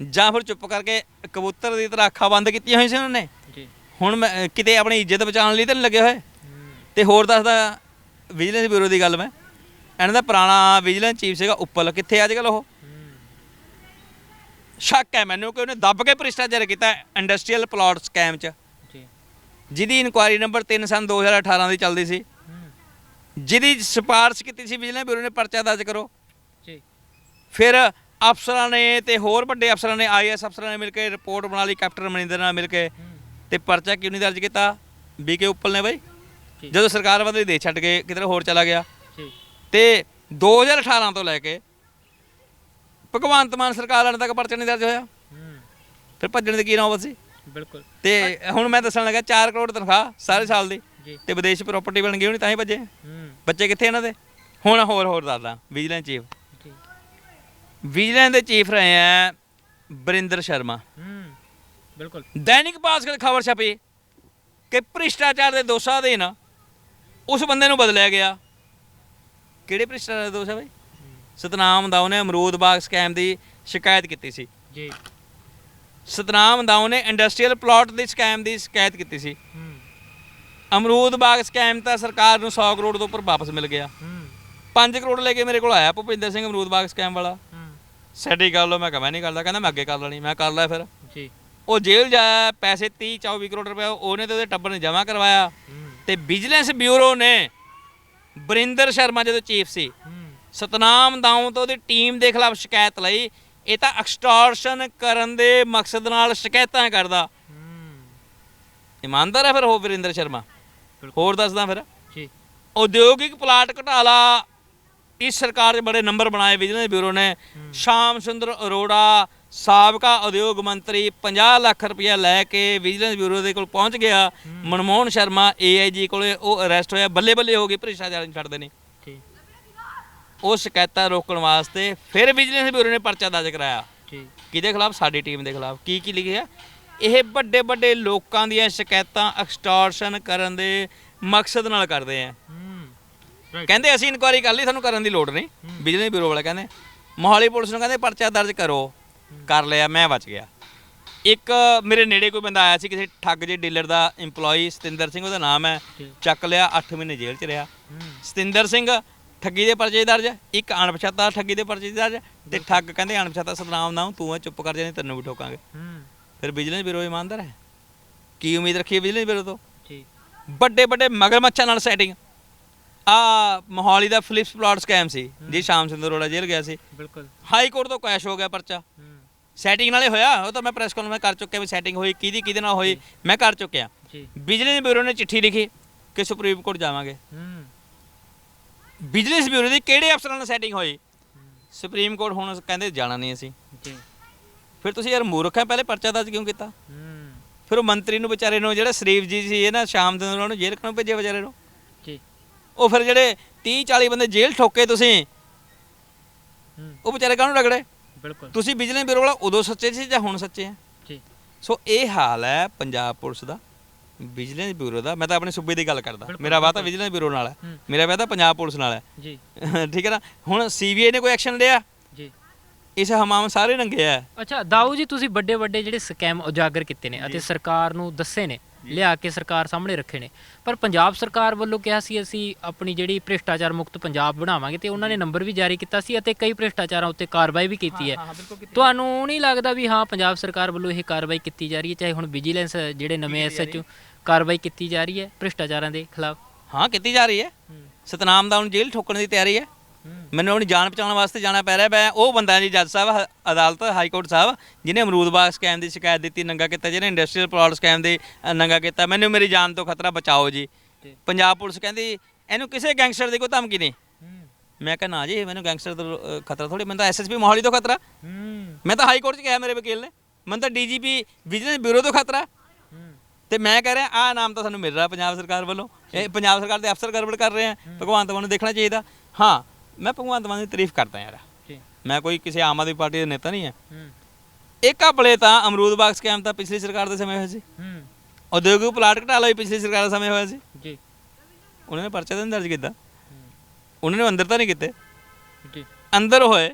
ਜਾਂ ਫਿਰ ਚੁੱਪ ਕਰਕੇ ਕਬੂਤਰ ਦੀ ਤਰ੍ਹਾਂ ਅੱਖਾਂ ਬੰਦ ਕੀਤੀਆਂ ਹੋਈਆਂ ਸੀ ਉਹਨਾਂ ਨੇ? ਜੀ। ਹੁਣ ਕਿਤੇ ਆਪਣੀ ਇੱਜ਼ਤ ਬਚਾਉਣ ਲਈ ਤਾਂ ਲੱਗੇ ਹੋਏ? ਤੇ ਹੋਰ ਦੱਸਦਾ ਵਿਜੀਲੈਂਸ ਬਿਊਰੋ ਦੀ ਗੱਲ ਮੈਂ। ਇਹਨਾਂ ਦਾ ਪੁਰਾਣਾ ਵਿਜੀਲੈਂਸ ਚੀਫ ਸੀਗਾ ਉੱਪਲ। ਕਿੱਥੇ ਅੱਜ ਕੱਲ ਉਹ? ਸ਼ੱਕ ਹੈ ਮੈਨੂੰ ਕਿ ਉਹਨੇ ਦੱਬ ਕੇ ਭ੍ਰਿਸ਼ਟਾਚਾਰ ਕੀਤਾ ਇੰਡਸਟਰੀਅਲ ਪਲਾਟ ਸਕੈਮ 'ਚ। ਜੀ। ਜਿਹਦੀ ਇਨਕੁਆਇਰੀ ਨੰਬਰ 3 ਸਨ 2018 ਦੀ ਚੱਲਦੀ ਸੀ। ਜਿਹਦੀ ਸਿਫਾਰਿਸ਼ ਕੀਤੀ ਸੀ ਵਿਜੀਲੈਂਸ ਬਿਊਰੋ ਨੇ ਪਰਚਾ ਦਰਜ ਕਰੋ। ਜੀ। ਫਿਰ ਅਫਸਰਾਂ ਨੇ ਤੇ ਹੋਰ ਵੱਡੇ ਅਫਸਰਾਂ ਨੇ ਆਈਐਸ ਅਫਸਰਾਂ ਨੇ ਮਿਲ ਕੇ ਰਿਪੋਰਟ ਬਣਾ ਲਈ ਕੈਪਟਨ ਅਮਰਿੰਦਰ ਨਾਲ ਮਿਲ ਕੇ। ਤੇ ਪਰਚਾ ਕਿਉਂ ਨਹੀਂ ਦਰਜ ਕੀਤਾ? ਬੀਕੇ ਉੱਪਲ ਨੇ ਬਾਈ। ਜਦੋਂ ਸਰਕਾਰ ਬਦਲੀ ਦੇ ਛੱਡ ਕੇ ਕਿਧਰ ਹੋਰ ਚਲਾ ਗਿਆ। ਜੀ। ਤੇ 2018 ਤੋਂ ਲੈ ਕੇ ਭਗਵੰਤ ਮਾਨ ਸਰਕਾਰ ਆਣ ਤੱਕ ਪਰਚਾ ਨਹੀਂ ਦਰਜ ਹੋਇਆ। ਹੂੰ। ਫਿਰ ਭੱਜਣ ਦੀ ਕੀ ਨੌਬਤ ਸੀ? ਬਿਲਕੁਲ। ਤੇ ਹੁਣ ਮੈਂ ਦੱਸਣ ਲੱਗਾ 4 ਕਰੋੜ ਤਨਖਾਹ ਸਾਰੇ ਸਾਲ ਦੀ। ਤੇ ਵਿਦੇਸ਼ ਪ੍ਰਾਪਰਟੀ ਬਣ ਗਈ ਹੋਣੀ ਤਾਂ ਹੀ ਭੱਜੇ। ਹੂੰ। ਬੱਚੇ ਕਿੱਥੇ ਇਹਨਾਂ ਦੇ? ਹੁਣ ਹੋਰ ਹੋਰ ਦੱਸਦਾ ਵਿਜੀਲੈਂਸ ਚੀਫ ਵਿਜੀਲੈਂਸ ਦੇ ਚੀਫ ਰਹੇ ਆ ਬਰਿੰਦਰ ਸ਼ਰਮਾ। ਬਿਲਕੁਲ। ਦੈਨਿਕ ਭਾਸਕਰ ਖਬਰ ਛਪੀ ਕਿ ਭ੍ਰਿਸ਼ਟਾਚਾਰ ਦੇ ਦੋਸ਼ਾਂ ਦੇ ਨਾ ਉਸ ਬੰਦੇ ਨੂੰ ਬਦਲਿਆ ਗਿਆ। ਕਿਹੜੇ ਭ੍ਰਿਸ਼ਟਾਚਾਰ ਦੇ ਦੋਸ਼ ਆ ਬਈ? ਸਤਨਾਮ ਦਾਉ ਨੇ ਅਮਰੂਦ ਬਾਗ ਸਕੈਮ ਦੀ ਸ਼ਿਕਾਇਤ ਕੀਤੀ ਸੀ। ਜੀ। ਸਤਨਾਮ ਦਾਉ ਨੇ ਇੰਡਸਟਰੀਅਲ ਪਲਾਟ ਦੀ ਸਕੈਮ ਦੀ ਸ਼ਿਕਾਇਤ ਕੀਤੀ ਸੀ। ਹੂੰ ਅਮਰੂਦ ਬਾਗ ਸਕੈਮ ਤਾਂ ਸਰਕਾਰ ਨੂੰ 100 ਕਰੋੜ ਤੋਂ ਉੱਪਰ ਵਾਪਸ ਮਿਲ ਗਿਆ। ਹੂੰ 5 ਕਰੋੜ ਲੈ ਕੇ ਮੇਰੇ ਕੋਲ ਆਇਆ ਭੁਪਿੰਦਰ ਸਿੰਘ ਅਮਰੂਦ ਬਾਗ ਸਕੈਮ ਵਾਲਾ। ਹੂੰ ਸੈਟੀ ਕਰ ਲਓ ਮੈਂ ਕਿਹਾ ਮੈਂ ਨਹੀਂ ਕਰਦਾ ਕਹਿੰਦਾ ਮੈਂ ਅੱਗੇ ਕਰ ਲੈਣੀ ਮੈਂ ਕਰ ਲਿਆ ਫਿਰ। ਜੀ। ਉਹ ਜੇਲ੍ਹ ਜਾਇਆ ਪੈਸੇ 30 24 ਕਰੋੜ ਰੁਪਏ ਉਹਨੇ ਤੇ ਉਹਦੇ ਟੱਬਰ ਨੇ ਜਮ੍ਹਾਂ ਕਰਵਾਇਆ। ਹੂੰ। ਤੇ ਵਿਜੀਲੈਂਸ ਬਿਊਰੋ ਨੇ ਬਰਿੰਦਰ ਸ਼ਰਮਾ ਜਦੋਂ ਚੀਫ ਸੀ ਹੂੰ ਸਤਨਾਮ ਦਾਉ ਤੋਂ ਉਹਦੀ ਟੀਮ ਦੇ ਖਿਲਾਫ ਸ਼ਿਕਾਇਤ ਲਈ ਇਹ ਤਾਂ ਐਕਸਟੋਰਸ਼ਨ ਕਰਨ ਦੇ ਮਕਸਦ ਨਾਲ ਸ਼ਿਕਾਇਤਾਂ ਕਰਦਾ। ਹੂੰ ਇਮਾਨਦਾਰ ਹੈ ਫਿਰ ਉਹ ਬਰਿੰਦਰ ਸ਼ਰਮਾ? ਹੋਰ ਦੱਸਦਾ ਫਿਰ। ਜੀ। ਉਦਯੋਗਿਕ ਪਲਾਟ ਘਟਾਲਾ ਇਸ ਸਰਕਾਰ ਦੇ ਬੜੇ ਨੰਬਰ ਬਣਾਏ ਵਿਜੀਲੈਂਸ ਬਿਊਰੋ ਨੇ ਸ਼ਾਮ ਸੁੰਦਰ ਅਰੋੜਾ ਸਾਬਕਾ ਉਦਯੋਗ ਮੰਤਰੀ 50 ਲੱਖ ਰੁਪਇਆ ਲੈ ਕੇ ਵਿਜੀਲੈਂਸ ਬਿਊਰੋ ਦੇ ਕੋਲ ਪਹੁੰਚ ਗਿਆ। ਮਨਮੋਹਨ ਸ਼ਰਮਾ ਏਆਈਜੀ ਕੋਲੇ ਉਹ ਅਰੈਸਟ ਹੋਇਆ। ਬੱਲੇ ਬੱਲੇ ਹੋ ਗਈ ਭ੍ਰਿਸ਼ਟਾਚਾਰ ਨਹੀਂ ਛੱਡਦੇ ਨਹੀਂ ਜੀ ਉਹ ਸ਼ਿਕਾਇਤਾਂ ਰੋਕਣ ਵਾਸਤੇ ਫਿਰ ਵਿਜੀਲੈਂਸ ਬਿਊਰੋ ਨੇ ਪਰਚਾ ਦਰਜ ਕਰਾਇਆ। ਜੀ ਕਿਹਦੇ ਖਿਲਾਫ? ਸਾਡੀ ਟੀਮ ਦੇ ਖਿਲਾਫ। ਕੀ ਕੀ ਲਿਖਿਆ? ਇਹ ਵੱਡੇ ਵੱਡੇ ਲੋਕਾਂ ਦੀਆਂ ਸ਼ਿਕਾਇਤਾਂ ਐਕਸਟੋਰਸ਼ਨ ਕਰਨ ਦੇ ਮਕਸਦ ਨਾਲ ਕਰਦੇ ਆ। ਕਹਿੰਦੇ ਅਸੀਂ ਇਨਕੁਆਇਰੀ ਕਰ ਲਈ ਤੁਹਾਨੂੰ ਕਰਨ ਦੀ ਲੋੜ ਨਹੀਂ। ਬਿਜਲੀ ਬਿਊਰੋ ਵਾਲੇ ਕਹਿੰਦੇ ਮੋਹਾਲੀ ਪੁਲਿਸ ਨੂੰ ਕਹਿੰਦੇ ਪਰਚਾ ਦਰਜ ਕਰੋ। ਕਰ ਲਿਆ ਮੈਂ ਬਚ ਗਿਆ। ਇੱਕ ਮੇਰੇ ਨੇੜੇ ਕੋਈ ਬੰਦਾ ਆਇਆ ਸੀ ਕਿਸੇ ਠੱਗ ਜੇ ਡੀਲਰ ਦਾ EMPLOYE ਸਤਿੰਦਰ ਸਿੰਘ ਉਹਦਾ ਨਾਮ ਹੈ। ਚੱਕ ਲਿਆ 8 ਮਹੀਨੇ ਜੇਲ੍ਹ 'ਚ ਰਿਹਾ। ਸਤਿੰਦਰ ਸਿੰਘ ਠੱਗੀ ਦੇ ਪਰਚੇ ਦਰਜ ਇੱਕ ਅਣਪਛਾਤਾ ਠੱਗੀ ਦੇ ਪਰਚੇ ਦਰਜ ਤੇ ਠੱਗ ਕਹਿੰਦੇ ਅਣਪਛਾਤਾ ਸਤਨਾਮ ਨਾਮ ਤੂੰ ਚੁੱਪ ਕਰ ਜਾ ਨਹੀਂ ਤੈਨੂੰ ਵੀ ਠੋਕਾਂਗੇ। ਫਿਰ ਵਿਜੀਲੈਂਸ ਬਿਊਰੋ ਇਮਾਨਦਾਰ ਹੈ। ਕੀ ਉਮੀਦ ਰੱਖੀ ਹੈ ਵਿਜੀਲੈਂਸ ਬਿਊਰੋ ਤੋਂ? ਜੀ ਵੱਡੇ ਵੱਡੇ ਮਗਰਮੱਛਾਂ ਨਾਲ ਸੈਟਿੰਗ ਆ ਮੋਹਾਲੀ ਦਾ ਫਲਿਪਸ ਪਲਾਟ ਸਕੈਮ ਸੀ ਜੀ ਸ਼ਾਮ ਸੁੰਦਰ ਅਰੋੜਾ ਜੇਲ੍ਹ ਗਿਆ ਸੀ। ਬਿਲਕੁਲ। ਹਾਈ ਕੋਰਟ ਤੋਂ ਕੈਸ਼ ਹੋ ਗਿਆ ਪਰਚਾ। ਸੈਟਿੰਗ ਨਾਲੇ ਹੋਇਆ ਉਹ ਤਾਂ ਮੈਂ ਪ੍ਰੈਸ ਕਾਨਫਰੰਸ ਕਰ ਚੁੱਕਿਆ ਵੀ ਸੈਟਿੰਗ ਹੋਈ ਕਿਹਦੀ ਕਿਹਦੇ ਨਾਲ ਹੋਈ ਮੈਂ ਕਰ ਚੁੱਕਿਆ। ਜੀ। ਬਿਜਲੀ ਬਿਊਰੋ ਨੇ ਚਿੱਠੀ ਲਿਖੀ ਕਿ ਸੁਪਰੀਮ ਕੋਰਟ ਜਾਵਾਂਗੇ। ਹੂੰ। ਬਿਜਲੀ ਬਿਊਰੋ ਦੀ ਕਿਹੜੇ ਅਫਸਰਾਂ ਨਾਲ ਸੈਟਿੰਗ ਹੋਈ? ਸੁਪਰੀਮ ਕੋਰਟ ਹੁਣ ਕਹਿੰਦੇ ਜਾਣਾ ਨਹੀਂ ਅਸੀਂ। ਜੀ। ਫਿਰ ਤੁਸੀਂ ਯਾਰ ਮੂਰਖ ਹੈ ਪਹਿਲੇ ਪਰਚਾ ਦਰਜ ਕਿਉਂ ਕੀਤਾ? ਹੂੰ। ਫਿਰ ਉਹ ਮੰਤਰੀ ਨੂੰ ਵਿਚਾਰੇ ਨੂੰ ਜਿਹੜਾ ਸ਼ਰੀਫ ਜੀ ਸੀ ਇਹ ਨਾ ਸ਼ਾਮ ਦੇ ਨੂੰ ਜੇਲ੍ਹ ਕਿਉਂ ਭੇਜਿਆ ਵਿਚਾਰੇ ਨੂੰ? ਜੀ। ਉਹ ਫਿਰ ਜਿਹੜੇ 30 40 ਬੰਦੇ ਜੇਲ੍ਹ ਠੋਕੇ ਤੁਸੀਂ ਹੂੰ। ਉਹ ਵਿਚਾਰੇ ਕਾਹਨੂੰ ਰਗੜੇ? ਬਿਲਕੁਲ। ਤੁਸੀਂ ਬਿਜਲੀ ਬਿਊਰੋ ਵਾਲਾ ਉਦੋਂ ਸੱਚੇ ਸੀ ਜਾਂ ਹੁਣ ਸੱਚੇ ਆ? ਜੀ। ਸੋ ਇਹ ਹਾਲ ਹੈ ਪੰਜਾਬ ਪੁਲਿਸ ਦਾ ਵਿਜੀਲੈਂਸ ਬਿਊਰੋ ਦਾ। ਮੈਂ ਤਾਂ ਆਪਣੇ ਸੂਬੇ ਦੀ ਗੱਲ ਕਰਦਾ। ਮੇਰਾ ਵਾਅਦਾ ਵਿਜੀਲੈਂਸ ਬਿਊਰੋ ਨਾਲ ਹੈ। ਹੂੰ। ਮੇਰਾ ਵਾਅਦਾ ਪੰਜਾਬ ਪੁਲਿਸ ਨਾਲ ਹੈ। ਜੀ। ਠੀਕ ਹੈ ਨਾ? ਹੁਣ ਸੀਬੀਆਈ ਨੇ ਕੋਈ ਐਕਸ਼ਨ ਲਿਆ? ਜੀ। ਇਸ ਹਮਾਮ ਸਾਰੇ ਨੰਗੇ ਆ। ਅੱਛਾ ਦਾਊ ਜੀ ਤੁਸੀਂ ਵੱਡੇ ਵੱਡੇ ਜਿਹੜੇ ਸਕੈਮ ਉਜਾਗਰ ਕੀਤੇ ਨੇ ਅਤੇ ਸਰਕਾਰ ਨੂੰ ਦੱਸੇ ਨੇ ਲਿਆ ਕੇ ਸਰਕਾਰ ਸਾਹਮਣੇ ਰੱਖੇ ਨੇ। ਪਰ ਪੰਜਾਬ ਸਰਕਾਰ ਵੱਲੋਂ ਕਿਹਾ ਸੀ ਅਸੀਂ ਆਪਣੀ ਜਿਹੜੀ ਭ੍ਰਿਸ਼ਟਾਚਾਰ ਮੁਕਤ ਪੰਜਾਬ ਬਣਾਵਾਂਗੇ ਤੇ ਉਹਨਾਂ ਨੇ ਨੰਬਰ ਵੀ ਜਾਰੀ ਕੀਤਾ ਸੀ ਅਤੇ ਕਈ ਭ੍ਰਿਸ਼ਟਾਚਾਰਾਂ ਉੱਤੇ ਕਾਰਵਾਈ ਵੀ ਕੀਤੀ ਹੈ। ਤੁਹਾਨੂੰ ਨਹੀਂ ਲੱਗਦਾ ਵੀ ਹਾਂ ਪੰਜਾਬ ਸਰਕਾਰ ਵੱਲੋਂ ਇਹ ਕਾਰਵਾਈ ਕੀਤੀ ਜਾ ਰਹੀ ਹੈ? ਚਾਹੇ ਹੁਣ ਵਿਜੀਲੈਂਸ ਜਿਹੜੇ ਨਵੇਂ ਐਸਐਚਓ ਕਾਰਵਾਈ ਕੀਤੀ ਜਾ ਰਹੀ ਹੈ ਭ੍ਰਿਸ਼ਟਾਚਾਰਾਂ ਦੇ ਖਿਲਾਫ? ਹਾਂ ਕੀਤੀ ਜਾ ਰਹੀ ਹੈ। ਸਤਨਾਮ ਦਾ ਹੁਣ ਜੇਲ੍ਹ ਠੋਕਣ ਦੀ ਤਿਆਰੀ ਹੈ। ਮੈਨੂੰ ਆਪਣੀ ਜਾਨ ਬਚਾਉਣ ਵਾਸਤੇ ਜਾਣਾ ਪੈ ਰਿਹਾ ਮੈਂ ਉਹ ਬੰਦਾ ਜੀ ਜੱਜ ਸਾਹਿਬ ਹ- ਅਦਾਲਤ ਹਾਈ ਕੋਰਟ ਸਾਹਿਬ ਜਿਹਨੇ ਅਮਰੂਦ ਬਾਗ ਸਕੈਮ ਦੀ ਸ਼ਿਕਾਇਤ ਦਿੱਤੀ ਨੰਗਾ ਕੀਤਾ ਜਿਹਨੇ ਇੰਡਸਟਰੀਅਲ ਪਲਾਟ ਸਕੈਮ ਦੇ ਅ, ਨੰਗਾ ਕੀਤਾ ਮੈਨੂੰ ਮੇਰੀ ਜਾਨ ਤੋਂ ਖਤਰਾ ਬਚਾਓ ਜੀ। ਪੰਜਾਬ ਪੁਲਿਸ ਕਹਿੰਦੀ ਇਹਨੂੰ ਕਿਸੇ ਗੈਂਗਸਟਰ ਦੀ ਕੋਈ ਧਮਕੀ ਨਹੀਂ। ਮੈਂ ਕਿਹਾ ਨਾ ਜੀ ਮੈਨੂੰ ਗੈਂਗਸਟਰ ਤੋਂ ਅ, ਖਤਰਾ ਥੋੜੀ ਮੈਨੂੰ ਤਾਂ ਐਸਐਸਪੀ ਮੋਹਾਲੀ ਤੋਂ ਖਤਰਾ। ਮੈਂ ਤਾਂ ਹਾਈ ਕੋਰਟ 'ਚ ਕਿਹਾ ਮੇਰੇ ਵਕੀਲ ਨੇ। ਮੈਨੂੰ ਤਾਂ ਡੀਜੀਪੀ ਵਿਜੀਲੈਂਸ ਬਿਊਰੋ ਤੋਂ ਖਤਰਾ। ਤੇ ਮੈਂ ਕਹਿ ਰਿਹਾ ਆਹ ਨਾਮ ਤਾਂ ਸਾਨੂੰ ਮਿਲ ਰਿਹਾ ਪੰਜਾਬ ਸਰਕਾਰ ਵੱਲੋਂ। ਇਹ ਪੰਜਾਬ ਸਰਕਾਰ ਦੇ ਅਫਸਰ ਗੜਬੜ ਕਰ ਰਹੇ ਆ। ਭਗਵੰਤ ਮਾਨ ਨੂੰ ਦੇਖਣਾ ਚਾਹੀਦਾ। ਹਾਂ ਮੈਂ ਭਗਵੰਤ ਮਾਨ ਦੀ ਤਾਰੀਫ ਕਰਦਾ ਯਾਰ। ਜੀ ਮੈਂ ਕੋਈ ਕਿਸੇ ਆਮ ਆਦਮੀ ਪਾਰਟੀ ਦਾ ਨੇਤਾ ਨਹੀਂ ਹੈ। ਹੂੰ। ਇੱਕ ਆਪਲੇ ਤਾਂ ਅਮਰੂਦ ਬਾਗ ਸਕੈਮ ਤਾਂ ਪਿਛਲੀ ਸਰਕਾਰ ਦੇ ਸਮੇਂ ਹੋਇਆ ਸੀ। ਹੂੰ। ਉਦਯੋਗਿਕ ਪਲਾਟ ਘਟਾਲਾ ਵੀ ਪਿਛਲੀ ਸਰਕਾਰ ਦੇ ਸਮੇਂ ਹੋਇਆ ਸੀ। ਜੀ। ਉਹਨਾਂ ਨੇ ਪਰਚਾ ਤਾਂ ਨਹੀਂ ਦਰਜ ਕੀਤਾ। ਉਹਨਾਂ ਨੇ ਅੰਦਰ ਤਾਂ ਨਹੀਂ ਕੀਤੇ। ਜੀ। ਅੰਦਰ ਹੋਏ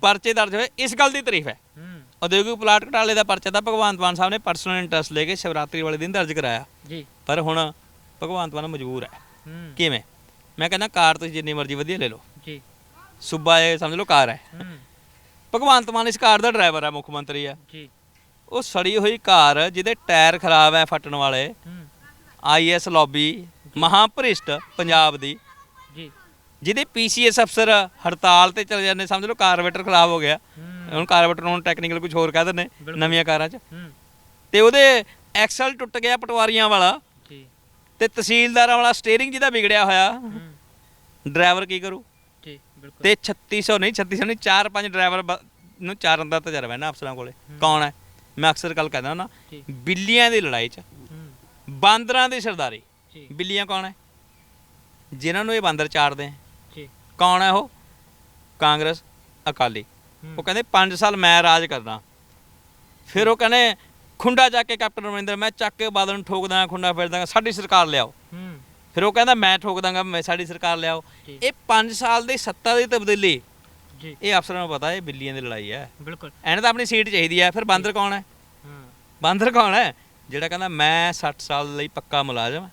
ਪਰਚੇ ਦਰਜ ਹੋਏ ਇਸ ਗੱਲ ਦੀ ਤਾਰੀਫ ਹੈ। ਹੂੰ। ਉਦਯੋਗਿਕ ਪਲਾਟ ਘਟਾਲੇ ਦਾ ਪਰਚਾ ਤਾਂ ਭਗਵੰਤ ਮਾਨ ਸਾਹਿਬ ਨੇ ਪਰਸਨਲ ਇੰਟਰਸਟ ਲੈ ਕੇ ਸ਼ਿਵਰਾਤਰੀ ਵਾਲੇ ਦਿਨ ਦਰਜ ਕਰਾਇਆ। ਜੀ। ਪਰ ਹੁਣ ਭਗਵੰਤ ਮਾਨ ਮਜਬੂਰ ਹੈ। ਹੂੰ। ਕਿਵੇਂ? ਮੈਂ ਕਹਿੰਦਾ ਕਾਰ ਤੁਸੀਂ ਜਿੰਨੀ ਮਰਜ਼ੀ ਵਧੀਆ ਲੈ ਲਓ। ਸੂਬਾ ਇਹ ਸਮਝ ਲਓ ਕਾਰ ਹੈ। ਹੂੰ। ਭਗਵੰਤ ਮਾਨ ਇਸ ਕਾਰ ਦਾ ਡਰਾਈਵਰ ਹੈ ਮੁੱਖ ਮੰਤਰੀ ਹੈ। ਜੀ। ਉਹ ਸੜੀ ਹੋਈ ਕਾਰ ਜਿਹਦੇ ਟਾਇਰ ਖਰਾਬ ਹੈ ਫਟਣ ਵਾਲੇ। ਹੂੰ। ਆਈਐਸ ਲੌਬੀ ਮਹਾਭ੍ਰਿਸ਼ਟ ਪੰਜਾਬ ਦੀ। ਜੀ। ਜਿਹਦੇ ਪੀਸੀਐਸ ਅਫਸਰ ਹੜਤਾਲ ਤੇ ਚਲੇ ਜਾਂਦੇ ਸਮਝ ਲਓ ਕਾਰਬੇਟਰ ਖਰਾਬ ਹੋ ਗਿਆ। ਹੂੰ। ਹੁਣ ਕਾਰਬੇਟਰ ਨੂੰ ਟੈਕਨੀਕਲ ਕੁਝ ਹੋਰ ਕਹਿ ਦਿੰਦੇ। ਨਵੀਆਂ ਕਾਰਾਂ 'ਚ। ਹੂੰ। ਤੇ ਉਹਦੇ ਐਕਸਲ ਟੁੱਟ ਗਿਆ ਪਟਵਾਰੀਆਂ ਵਾਲਾ। ਜੀ। ਤੇ ਤਹਿਸੀਲਦਾਰਾਂ ਵਾਲਾ ਸਟੀਅਰਿੰਗ ਜਿਹਦਾ ਵਿਗੜਿਆ ਹੋਇਆ। ਡਰਾਈਵਰ ਕੀ ਕਰੂ? ਤੇ 3600 ਨਹੀਂ 3600 ਨਹੀਂ 4-5 ਡਰਾਈਵਰ ਨੂੰ ਚਾਰਨ ਦਾ ਤਜਰਬਾ ਹੈ ਨਾ ਅਫਸਰਾਂ ਕੋਲੇ। ਕੌਣ ਹੈ? ਮੈਂ ਅਕਸਰ ਗੱਲ ਕਹਿੰਦਾ ਨਾ ਜੀ ਬਿੱਲੀਆਂ ਦੀ ਲੜਾਈ 'ਚ। ਬਾਂਦਰਾਂ ਦੀ ਸਰਦਾਰੀ। ਜੀ ਬਿੱਲੀਆਂ ਕੌਣ ਹੈ? ਜਿਨ੍ਹਾਂ ਨੂੰ ਇਹ ਬਾਂਦਰ ਚਾਰਦੇ ਜੀ ਕੌਣ ਹੈ ਉਹ? ਕਾਂਗਰਸ ਅਕਾਲੀ। ਉਹ ਕਹਿੰਦੇ 5 ਸਾਲ ਮੈਂ ਰਾਜ ਕਰਨਾ ਫਿਰ ਉਹ ਕਹਿੰਦੇ ਖੁੰਡਾ ਚੱਕ ਕੇ ਕੈਪਟਨ ਅਮਰਿੰਦਰ ਮੈਂ ਚੱਕ ਕੇ ਬਾਦਲ ਨੂੰ ਠੋਕ ਦਾਂਗਾ ਖੁੰਡਾ ਫੇਰ ਦਾਂਗਾ ਸਾਡੀ ਸਰਕਾਰ ਲਿਆਓ। ਫਿਰ ਉਹ ਕਹਿੰਦਾ ਮੈਂ ਠੋਕ ਦਾਂਗਾ ਮੈਂ ਸਾਡੀ ਸਰਕਾਰ ਲਿਆਓ। ਜੀ। ਇਹ 5 ਸਾਲ ਦੀ ਸੱਤਾ ਦੀ ਤਬਦੀਲੀ। ਜੀ। ਇਹ ਅਫਸਰਾਂ ਨੂੰ ਪਤਾ ਇਹ ਬਿੱਲੀਆਂ ਦੀ ਲੜਾਈ ਹੈ। ਬਿਲਕੁਲ। ਐਨੇ ਤਾਂ ਆਪਣੀ ਸੀਟ ਚਾਹੀਦੀ ਹੈ। ਫਿਰ ਬਾਂਦਰ ਕੌਣ ਹੈ? ਹੂੰ। ਬਾਂਦਰ ਕੌਣ ਹੈ? ਜਿਹੜਾ ਕਹਿੰਦਾ ਮੈਂ 60 ਸਾਲ ਲਈ ਪੱਕਾ ਮੁਲਾਜ਼ਮ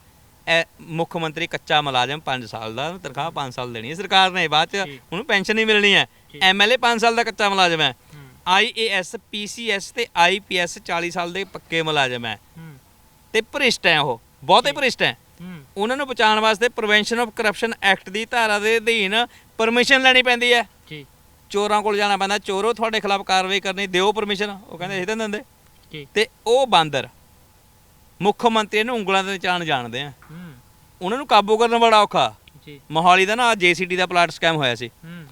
ਐ ਮੁੱਖ ਮੰਤਰੀ ਕੱਚਾ ਮੁਲਾਜ਼ਮ 5 ਸਾਲ ਦਾ ਤਨਖਾਹ 5 ਸਾਲ ਦੇਣੀ ਹੈ ਸਰਕਾਰ ਨੇ। ਬਾਅਦ ਚ ਜੀ। ਉਹਨੂੰ ਪੈਨਸ਼ਨ ਨਹੀਂ ਮਿਲਣੀ ਹੈ। ਜੀ। ਐਮਐਲਏ 5 ਸਾਲ ਦਾ ਕੱਚਾ ਮੁਲਾਜ਼ਮ ਹੈ। ਹੂੰ। ਆਈਏਐਸ ਪੀਸੀਐਸ ਤੇ ਆਈਪੀਐਸ 40 ਸਾਲ ਦੇ ਪੱਕੇ ਮੁਲਾਜ਼ਮ ਹੈ। ਹੂੰ। ਤੇ ਭ੍ਰਿਸ਼ਟ ਹੈ ਉਹ। ਬਹੁਤੇ ਭ੍ਰਿਸ਼ਟ ਹੈ ਹੂੰ। ਉਹਨਾਂ ਨੂੰ ਬਚਾਉਣ ਵਾਸਤੇ ਪ੍ਰੀਵੈਂਸ਼ਨ ਆਫ ਕਰਪਸ਼ਨ ਐਕਟ ਦੀ ਧਾਰਾ ਦੇ ਅਧੀਨ ਪਰਮਿਸ਼ਨ ਲੈਣੀ ਪੈਂਦੀ ਹੈ। ਜੀ। ਚੋਰਾਂ ਕੋਲ ਜਾਣਾ ਪੈਂਦਾ। ਚੋਰੋ ਤੁਹਾਡੇ ਖਿਲਾਫ ਕਾਰਵਾਈ ਕਰਨੀ ਦਿਓ ਪਰਮਿਸ਼ਨ ਉਹ ਕਹਿੰਦੇ ਇਹ ਤਾਂ ਦਿੰਦੇ। ਜੀ। ਤੇ ਉਹ ਬਾਂਦਰ ਮੁੱਖ ਮੰਤਰੀ ਨੂੰ ਉਂਗਲਾਂ ਦੇ ਨਿਚਾਣ ਜਾਣਦੇ ਆ। ਹੂੰ। ਉਹਨਾਂ ਨੂੰ ਕਾਬੂ ਕਰਨਾ ਬੜਾ ਔਖਾ। ਜੀ। ਮੋਹਾਲੀ ਦਾ ਨਾ ਜੀਸੀਟੀ ਦਾ ਪਲਾਟ ਸਕੈਮ ਹੋਇਆ ਸੀ। ਹੂੰ।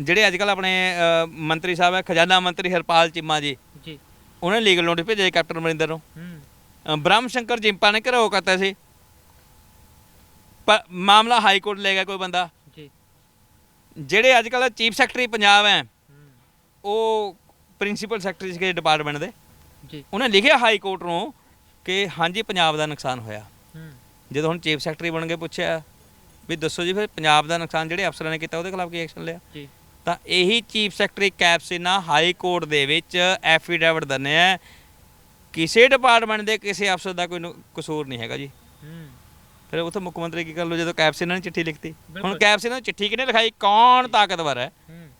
ਜਿਹੜੇ ਅੱਜ ਕੱਲ ਆਪਣੇ ਮੰਤਰੀ ਸਾਹਿਬ ਹੈ ਖਜ਼ਾਨਾ ਮੰਤਰੀ ਹਰਪਾਲ ਚੀਮਾ ਜੀ। ਜੀ। ਉਹਨੇ ਲੀਗਲ ਨੋਟਿਸ ਭੇਜਿਆ ਕੈਪਟਨ ਅਮਰਿੰਦਰ ਨੂੰ। ਬ੍ਰਹਮ ਸ਼ੰਕਰ ਜਿੰਪਾ ਨੇ ਘਰੋ ਕਰਤਾ ਸੀ। ਪਰ ਮਾਮਲਾ ਹਾਈ ਕੋਰਟ ਲੈ ਗਿਆ ਕੋਈ ਬੰਦਾ। ਜੀ। ਜਿਹੜੇ ਅੱਜ ਕੱਲ ਚੀਫ ਸੈਕਟਰੀ ਪੰਜਾਬ ਹੈ ਉਹ ਪ੍ਰਿੰਸੀਪਲ ਸੈਕਟਰੀ ਸੀਗੇ ਡਿਪਾਰਟਮੈਂਟ ਦੇ ਜੀ। ਉਹਨੇ ਲਿਖਿਆ ਹਾਈ ਕੋਰਟ ਨੂੰ ਕਿ ਹਾਂਜੀ ਪੰਜਾਬ ਦਾ ਨੁਕਸਾਨ ਹੋਇਆ। ਜਦੋਂ ਹੁਣ ਚੀਫ ਸੈਕਟਰੀ ਬਣ ਕੇ ਪੁੱਛਿਆ ਵੀ ਦੱਸੋ ਜੀ ਫਿਰ ਪੰਜਾਬ ਦਾ ਨੁਕਸਾਨ ਜਿਹੜੇ ਅਫਸਰਾਂ ਨੇ ਕੀਤਾ ਉਹਦੇ ਖਿਲਾਫ ਕੀ ਐਕਸ਼ਨ ਲਿਆ? ਜੀ। ਤਾਂ ਇਹੀ ਚੀਫ ਸੈਕਟਰੀ ਕੈਪਸਿਨਾ ਹਾਈ ਕੋਰਟ ਦੇ ਵਿੱਚ ਐਫੀਡੇਵਿਟ ਦਨੇ ਆ। ਕਿਸੇ ਡਿਪਾਰਟਮੈਂਟ ਦੇ ਕਿਸੇ ਅਫਸਰ ਦਾ ਕੋਈ ਨੁ- ਕਸੂਰ ਨਹੀਂ ਹੈਗਾ ਜੀ। ਫਿਰ ਉੱਥੇ ਮੁੱਖ ਮੰਤਰੀ ਕੀ ਕਰ ਲੋ ਜਦੋਂ ਕੈਪਸਿਨਾ ਨੇ ਚਿੱਠੀ ਲਿਖਤੀ। ਹੁਣ ਬਿਲਕੁਲ। ਕੈਪਸਿਨਾ ਨੂੰ ਚਿੱਠੀ ਕਿਹਨੇ ਲਿਖਾਈ? ਕੌਣ ਤਾਕਤਵਰ ਹੈ